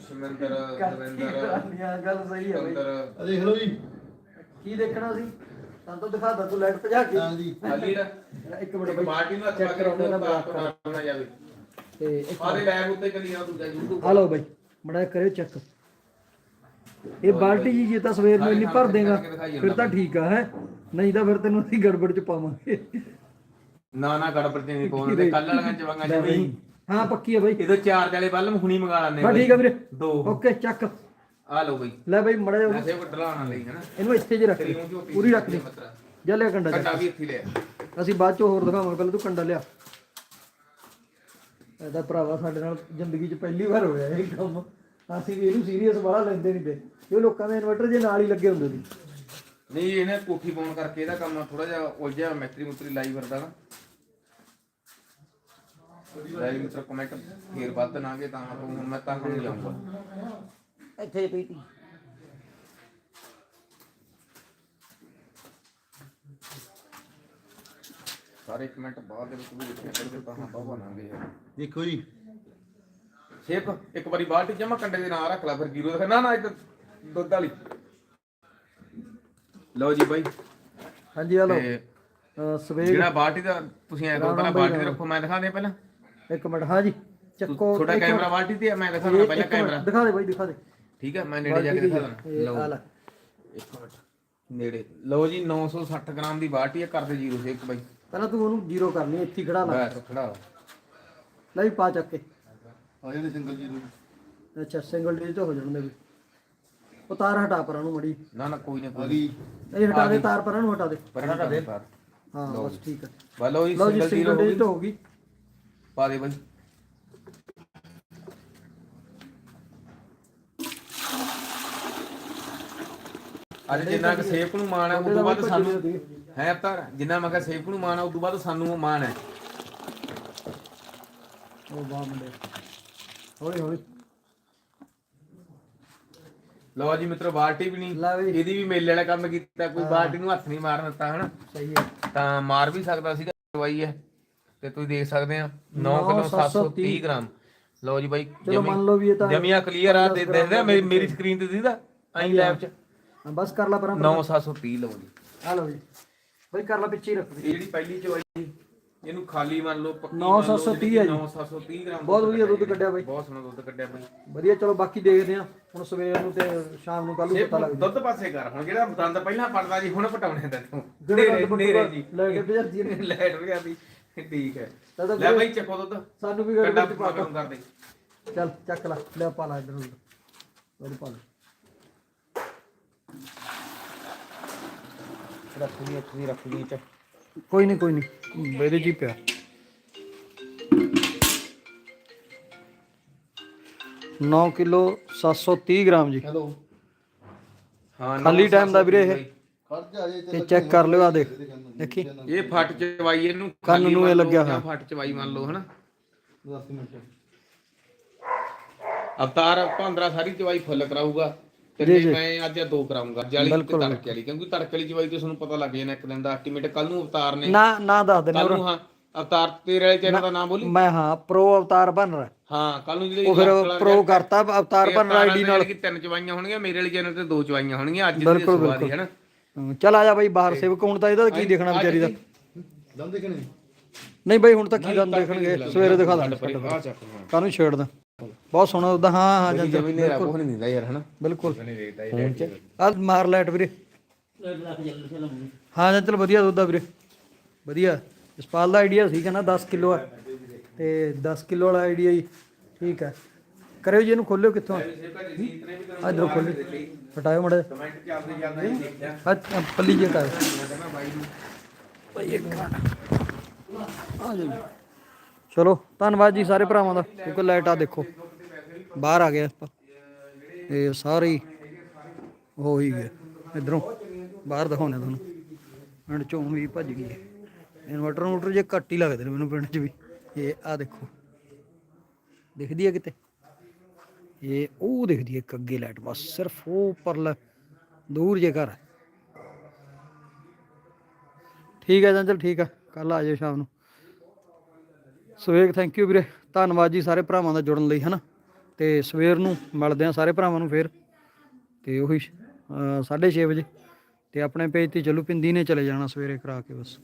ਸ਼ਮਿੰਦਰ ਕਾਕੀ ਦਵਿੰਦਰ ਕਰਾਨੀਆਂ ਗੱਲ ਸਹੀ ਹੈ ਬਈ। ਸੁੰਦਰ ਆ ਦੇਖ ਲਓ ਜੀ। ਕੀ ਦੇਖਣਾ ਸੀ? ਸਾਨੂੰ ਤਾਂ ਦਿਖਾ ਤੂੰ ਲਾਈਟ ਭਜਾ ਕੇ। ਹਾਂ ਜੀ। ਖਾਲੀ ਦਾ ਇੱਕ ਮਿੰਟ ਇੱਕ ਬਈ ਬਾਲਟੀ ਨੂੰ ਹੱਥ ਚੈੱਕ ਪਾ ਕੇ ਕਰਾਉਂਦੇ ਨਾ ਰੱਖੋ ਬਰਾਕ ਤਾਂ ਤੋਂ ਨਾ ਜਾਵੇ ਤੇ ਇੱਕ ਸਾਰੇ ਲੈਬ ਉੱਤੇ ਚੱਲੀ ਜਾ ਦੂਜਾ YouTube ਹਲੋ ਬਈ ਮੜਾ ਕਰਿਓ ਚੈੱਕ ਇਹ ਬਾਲਟੀ ਜੀ ਜੇ ਤਾਂ ਸਵੇਰ ਨੂੰ ਇੰਨੀ ਭਰ ਦੇਗਾ ਫਿਰ ਤਾਂ ਠੀਕ ਆ ਹੈ? ਨਹੀਂ ਤਾਂ ਫਿਰ ਤੈਨੂੰ ਅਸੀਂ ਗੜਬੜ ਚ ਪਾਵਾਂਗੇ। ਨਾ ਨਾ ਗੜਬੜ ਤੇ ਨਹੀਂ ਪਾਉਂਦੇ ਕੱਲ ਵਾਲੀਆਂ ਚਵਾਂਗਾ ਚ ਨਹੀਂ ਹਾਂ ਪੱਕੀ ਆ ਬਈ। ਇਹਦੇ ਚਾਰ ਵਾਲੇ ਬੱਲ ਹੁਣੀ ਮੰਗਾ ਲੈਣੇ ਬਸ ਠੀਕ ਆ ਵੀਰੇ। ਦੋ। ਓਕੇ ਚੱਕ। ਆ ਲਓ ਬਈ। ਲੈ ਬਈ ਮੜਾ ਜਾ ਵੈਸੇ ਵੱਡਲਾਣਾ ਲਈ ਹਨਾ। ਇਹਨੂੰ ਇੱਥੇ ਜੇ ਰੱਖ ਦੇ ਪੂਰੀ ਰੱਖ ਦੇ ਜਾ ਲਿਆ ਕੰਡਾ ਜਾ। ਵੀ ਇੱਥੇ ਲਿਆ। ਅਸੀਂ ਬਾਅਦ ਚ ਹੋਰ ਦਿਖਾਵਾਂਗੇ ਪਹਿਲਾਂ ਤੂੰ ਕੰਡਾ ਲਿਆ। ਇਹਦਾ ਭਰਾਵਾ ਸਾਡੇ ਨਾਲ ਜ਼ਿੰਦਗੀ 'ਚ ਪਹਿਲੀ ਵਾਰ ਹੋਇਆ ਇਹ ਕੰਮ। ਅਸੀਂ ਵੀ ਇਹਨੂੰ ਸੀਰੀਅਸ ਵਾਲਾ ਲੈਂਦੇ ਨਹੀਂ ਤੇ ਇਹ ਲੋਕਾਂ ਦੇ ਇਨਵਰਟਰ ਜੇ ਨਾਲ ਹੀ ਲੱਗੇ ਹੁੰਦੇ ਸੀ। ਨਹੀਂ ਇਹਨੇ ਕੋਠੀ ਪਾਉਣ ਕਰਕੇ ਇਹਦਾ ਕੰਮ ਥੋੜਾ ਜਿਹਾ ਉਲਝਿਆ ਮੈਟਰੀ ਮੁਤਰੀ ਲਾਈ ਫਿਰਦਾ ਨਾ। ਲੈ ਮਿੱਤਰੋ ਕਮੈਂਟ ਫੇਰ ਵੱਧ ਨਾਗੇ ਤਾਂ ਆਪਾਂ ਹੁਣ ਮੈਂ ਤਾਂ ਹੁਣ ਜਾਊਂਗਾ ਇੱਥੇ ਪੀਤੀ ਸਾਰੇ ਕਮੈਂਟ ਬਾਅਦ ਦੇ ਵਿੱਚ ਵੀ ਲਿਖਿਆ ਕਰਦੇ ਤਾਂ ਹਾਂ ਬਾਬਾ ਨਾਗੇ ਯਾਰ ਦੇਖੋ ਜੀ। ਸੇਕ ਇੱਕ ਵਾਰੀ ਬਾਲਟੀ ਜਮਾ ਕੰਡੇ ਦੇ ਨਾਲ ਰੱਖ ਲੈ ਫਿਰ ਜੀਰੋ ਦਿਖਾ ਨਾ ਨਾ ਇੱਧਰ ਦੁੱਧ ਵਾਲੀ। ਲਓ ਜੀ ਬਾਈ। ਹਾਂਜੀ ਹਲੋ ਤੇ ਸਵੇਗ ਜਿਹੜਾ ਬਾਲਟੀ ਦਾ ਤੁਸੀਂ ਐ ਪਹਿਲਾਂ ਬਾਲਟੀ ਤੇ ਰੱਖੋ ਮੈਂ ਦਿਖਾ ਦੇ ਪਹਿਲਾਂ। ਇੱਕ ਮਿੰਟ ਹਾਂਜੀ ਚੱਕੋ ਤੁਹਾਡਾ ਇੱਕ ਕੈਮਰਾ। ਬਾਲਟੀ ਤੇ ਹੈ, ਮੈਂ ਦਿਖਾਉਣਾ ਇਹ ਪਹਿਲਾਂ ਇੱਕ ਮਿੰਟ, ਕੈਮਰਾ। ਦਿਖਾ ਦੇ ਬਾਈ ਦਿਖਾ ਦੇ। ਠੀਕ ਹੈ ਮੈਂ ਨੇੜੇ ਜਾ ਕੇ ਦਿਖਾ ਇਹ ਦੇਣਾ ਆ ਲਓ। ਲੈ। ਇੱਕ ਮਿੰਟ ਨੇੜੇ। ਲਓ ਜੀ 960 ਗ੍ਰਾਮ ਦੀ ਬਾਲਟੀ ਹੈ ਕਰਦੇ ਜੀਰੋ ਸੇਕ ਬਾਈ। ਪਹਿਲਾਂ ਤੂੰ ਉਹਨੂੰ ਜ਼ੀਰੋ ਕਰਨੀ ਇੱਥੇ ਹੀ ਖੜਾ ਲਾ। ਬਸ ਖੜਾ ਹੋ। ਲੈ ਵੀ ਪਾ ਚੱਕ ਕੇ। ਆ ਜਿਹੜੇ ਸਿੰਗਲ ਜੀ ਨੂੰ। ਅੱਛਾ ਸਿੰਗਲ ਡੀ ਤੇ ਹੋ ਜਾਣ ਦੇ ਵੀ। ਉਹ ਤਾਰ ਹਟਾ ਪਰਾਂ ਨੂੰ ਮੜੀ। ਨਾ ਨਾ ਕੋਈ ਨਾ ਆ ਕੋਈ ਗਈ ਇਹ ਹਟਾ ਦੇ ਤਾਰ ਪਰਾਂ ਨੂੰ ਹਟਾ ਦੇ। ਪਰ ਹਟਾ ਦੇ। ਪਰ ਹਾਂ ਬਸ ਠੀਕ ਹੈ। ਬਾ ਲਓ ਜੀ ਲਓ ਜੀ ਸਿੰਗਲ ਜ਼ੀਰੋ ਸਿੰਗਲ ਹੋ ਡੀ ਗਈ। ਤੇ ਹੋ ਗਈ। ਪਾ ਦੇ ਬਾਈ। ਅੱਜ ਜਿੰਨਾ ਕਿ ਸੇਵਕ ਨੂੰ ਮਾਣ ਹੈ ਉਸ ਤੋਂ ਬਾਅਦ ਸਾਨੂੰ ਹੈ ਤਾਂ ਜਿੰਨਾ ਮੈਂ ਕਿਹਾ ਸੇਵਕ ਨੂੰ ਮਾਣ ਹੈ ਉਸ ਤੋਂ ਬਾਅਦ ਸਾਨੂੰ ਮਾਣ ਹੈ। ਉਹ ਵਾਹ ਮੁੰਡੇ। ਹੌਲੀ ਹੌਲੀ। ਲਓ ਜੀ ਮਿੱਤਰੋ ਬਾਲਟੀ ਵੀ ਨਹੀਂ ਇਹਦੀ ਵੀ ਮੇਲੇ ਵਾਲਾ ਕੰਮ ਕੀਤਾ ਕੋਈ ਬਾਲਟੀ ਨੂੰ ਹੱਥ ਨਹੀਂ ਮਾਰਨ ਦਿੱਤਾ ਹਨਾ? ਸਹੀ ਹੈ। ਤਾਂ ਮਾਰ ਵੀ ਸਕਦਾ ਸੀਗਾ ਦਵਾਈ ਹੈ। ਤੇ ਤੁਸੀਂ ਦੇਖ ਸਕਦੇ ਆ 9 ਨੌ ਕਿਲੋ ਸੱਤ ਸੌ 730 ਗ੍ਰਾਮ। ਲਓ ਜੀ ਬਾਈ ਚਲੋ ਮੰਨ ਲਓ ਵੀ ਇਹ ਤਾਂ ਜਮੀਆਂ ਕਲੀਅਰ ਆ ਦੇ ਦੇਖਦੇ ਮੇਰੀ ਮੇਰੀ ਸਕਰੀਨ ਤੇ ਦੀਦਾ ਆਈ ਲੈਬ ਚ। ਬਸ ਕਰ ਲਾ ਪਰਾਂ 9730 ਲਓ ਜੀ। ਆ ਲਓ ਜੀ। ਬਈ ਕਰ ਲਾ ਪਿੱਛੇ ਹੀ ਰੱਖ ਦੇ। ਜਿਹੜੀ ਪਹਿਲੀ ਚਵਾਈ ਇਹਨੂੰ ਖਾਲੀ ਮੰਨ ਲਓ ਪੱਕੀ ਨੌ ਸੱਤ ਸੌ ਤੀਹ ਹੈ ਜੀ। 9730 ਗ੍ਰਾਮ ਬਹੁਤ ਵਧੀਆ ਦੁੱਧ ਕੱਢਿਆ ਬਾਈ। ਬਹੁਤ ਸੋਹਣਾ ਦੁੱਧ ਕੱਢਿਆ ਬਾਈ। ਵਧੀਆ ਚਲੋ ਬਾਕੀ ਦੇਖਦੇ ਆ। ਹੁਣ ਸਵੇਰ ਨੂੰ ਤੇ ਸ਼ਾਮ ਨੂੰ ਕੱਲ ਨੂੰ ਪਤਾ ਲੱਗ ਦੁੱਧ ਪਾਸੇ ਕਰ ਹੁਣ ਜਿਹੜਾ ਦੰਦ ਪਹਿਲਾਂ ਪੜਦਾ ਜੀ ਹੁਣ ਪਟਾਉਣੇ ਦਾ ਤੂੰ ਜਿਹੜੇ ਨੇਰੇ ਦੰਦ ਨੇਰੇ ਜੀ। ਲੈ ਕੇ ਭਜਰ ਜੀ ਨੇ ਲੈਟ ਹੋ ਗਿਆ ਵੀ ਠੀਕ ਹੈ। ਤਾਂ ਲੈ ਬਾਈ ਚੱਕੋ ਦੁੱਧ। ਸਾਨੂੰ ਵੀ ਕੱਡਾ ਗੱਡੀ ਪਾ ਕਰ ਦੇ ਚੱਲ ਚੱਕ ਲੈ। ਲੈ ਪਾ ਲਾ ਇਧਰ ਉਹ ਪਾ ਲੈ ਰੱਖ ਲਈ ਇੱਥੇ ਰੱਖ ਲਈ ਚ। ਕੋਈ ਨਹੀਂ ਕੋਈ ਨਹੀਂ ਚ ਹੀ ਪਿਆ। ਨੌ ਕਿਲੋ 730 ਗ੍ਰਾਮ ਜੀ। ਹੈਲੋ। ਹਾਂ ਖਾਲੀ ਟਾਈਮ ਦਾ ਵੀਰੇ ਇਹ। ਜਾ ਜੇ ਤੇ ਚੈੱਕ ਕਰ ਲਿਓ ਆ ਦੇਖ। ਦੇਖੀ ਇਹ ਫੱਟ ਚਵਾਈ ਇਹਨੂੰ ਕੰਨ ਨੂੰ ਇਹ ਲੱਗਿਆ ਹੋਇਆ। ਫੱਟ ਚਵਾਈ ਮੰਨ ਲਓ ਹਨਾ? 10 ਮਿੰਟ। ਅਵਤਾਰ 15 ਸਾਰੀ ਚਵਾਈ ਫੁੱਲ ਕਰਾਊਗਾ। ਤੇ। ਮੈਂ ਅੱਜ ਦੋ ਕਰਾਉਂਗਾ ਜਾਲੀ ਤੇ ਤੜਕੇ ਵਾਲੀ ਕਿਉਂਕਿ ਤੜਕੇ ਵਾਲੀ ਚਵਾਈ ਤੇ ਤੁਹਾਨੂੰ ਪਤਾ ਲੱਗ ਜਾਣਾ ਇੱਕ ਦਿਨ ਦਾ ਐਸਟੀਮੇਟ ਕੱਲ ਨੂੰ ਅਵਤਾਰ ਨੇ। ਨਾ ਨਾ ਦੱਸ ਦੇ ਕੱਲ ਨੂੰ ਹਾਂ ਅਵਤਾਰ ਤੇਰੇ ਵਾਲੇ ਚੈਨਲ ਦਾ ਨਾਮ ਬੋਲੀ? ਮੈਂ ਹਾਂ ਪ੍ਰੋ ਅਵਤਾਰ ਬਣ ਰਿਹਾ। ਹਾਂ ਕੱਲ ਨੂੰ ਜਿਹੜੀ ਉਹ ਫਿਰ ਪ੍ਰੋ ਕਰਤਾ ਅਵਤਾਰ ਬਣ ਰਿਹਾ ਆਈਡੀ ਨਾਲ। ਕਿ ਤਿੰਨ ਚਵਾਈਆਂ ਹੋਣਗੀਆਂ ਮੇਰੇ ਵਾਲੇ ਚੈਨਲ ਤੇ ਦੋ ਚਵਾਈਆਂ ਹੋਣਗੀਆਂ ਅੱਜ ਦੀ ਦੀ ਹੈਨਾ? ਹਮ, ਚੱਲ ਆ ਜਾ ਬਾਈ ਬਾਹਰ ਸੇਵਕ ਹੁਣ ਤਾਂ ਇਹਦਾ ਕੀ ਦੇਖਣਾ ਵਿਚਾਰੀ ਦਾ। ਦਮ ਦੇਖਣੇ ਨਹੀਂ ਬਾਈ ਹੁਣ ਤਾਂ ਕੀ ਦੰਦ ਦੇਖਣਗੇ? ਸਵੇਰੇ ਦਿਖਾ ਦਾਂਗੇ ਆ ਚੱਕ ਛੇੜਦਾ। ਬਹੁਤ ਸੋਹਣਾ ਉਹਦਾ। ਹਾਂ ਹਾਂ ਜਾਂ ਜਮੀ ਨੇਰਾ ਕੋਹ ਨਹੀਂ ਦਿੰਦਾ ਯਾਰ ਹਨਾ? ਬਿਲਕੁਲ। ਨਹੀਂ ਦੇਖਦਾ ਇਹ ਆ। ਮਾਰ ਲਾਈਟ ਵੀਰੇ। ਹਾਂ ਜਾਂ ਚਲ ਵਧੀਆ ਦੁੱਧ ਆ ਵੀਰੇ। ਵਧੀਆ। ਜਸਪਾਲ ਦਾ ਆਈਡੀਆ ਸੀ ਕਹਿੰਦਾ 10 ਕਿਲੋ ਆ। ਤੇ 10 ਕਿਲੋ ਵਾਲਾ ਆਈਡੀਆ ਹੀ। ਠੀਕ ਹੈ ਕਰਿਓ ਜੀ ਇਹਨੂੰ ਖੋਲਿਓ ਕਿੱਥੋਂ? ਇਧਰੋਂ ਖੋਲੀ ਹਟਾਇਓ ਮੜਾ ਕਮੈਂਟ ਚੱਲਦੇ ਚੱਲਦੇ ਹੀ ਦੇਖਿਆ। ਆ ਪੱਲੀ ਜੇ ਕਰ ਭਾਈ ਇੱਕ ਆ ਜਾਓ ਚਲੋ ਧੰਨਵਾਦ ਜੀ ਸਾਰੇ ਭਰਾਵਾਂ ਦਾ ਕਿਉਂਕਿ ਲਾਈਟ ਆ ਦੇਖੋ। ਬਾਹਰ ਆ ਗਏ ਆਪਾਂ। ਇਹ ਸਾਰੇ ਹੀ ਹੋ ਹੀ ਗਏ ਇਧਰੋਂ ਬਾਹਰ ਦਿਖਾਉਣੇ ਤੁਹਾਨੂੰ। ਪਿੰਡ ਚੋਂ ਵੀ ਭੱਜ ਗਈ ਇਨਵਰਟਰ ਇਨਵਰਟਰ ਜੇ ਘੱਟ ਹੀ ਲੱਗਦੇ ਨੇ ਮੈਨੂੰ ਪਿੰਡ 'ਚ ਵੀ। ਇਹ ਆ ਦੇਖੋ। ਦਿਖਦੀ ਹੈ ਕਿਤੇ? ਇਹ ਉਹ ਦਿਖਦੀ ਹੈ ਇੱਕ ਅੱਗੇ ਲਾਈਟ ਬਸ ਸਿਰਫ ਉਹ ਪਰਲਾ, ਦੂਰ ਜੇ ਘਰ। ਠੀਕ ਹੈ ਚੰਚਲ ਠੀਕ ਹੈ ਕੱਲ ਆ ਜਾਓ ਸ਼ਾਮ ਨੂੰ। ਸਵੇਗ ਥੈਂਕ ਯੂ ਵੀਰੇ। ਧੰਨਵਾਦ ਜੀ ਸਾਰੇ ਭਰਾਵਾਂ ਦਾ ਜੁੜਨ ਲਈ, ਹਨਾ। ਤੇ ਸਵੇਰ ਨੂੰ ਮਿਲਦੇ ਆ ਸਾਰੇ ਭਰਾਵਾਂ ਨੂੰ ਫੇਰ। ਤੇ ਉਹੀ 6:30 ਵਜੇ। ਤੇ ਆਪਣੇ ਪੇਜ ਤੇ ਚੱਲੂ, ਪਿੰਦੀ ਨੇ ਚਲੇ ਜਾਣਾ ਸਵੇਰੇ ਕਰਾ ਕੇ ਬਸ।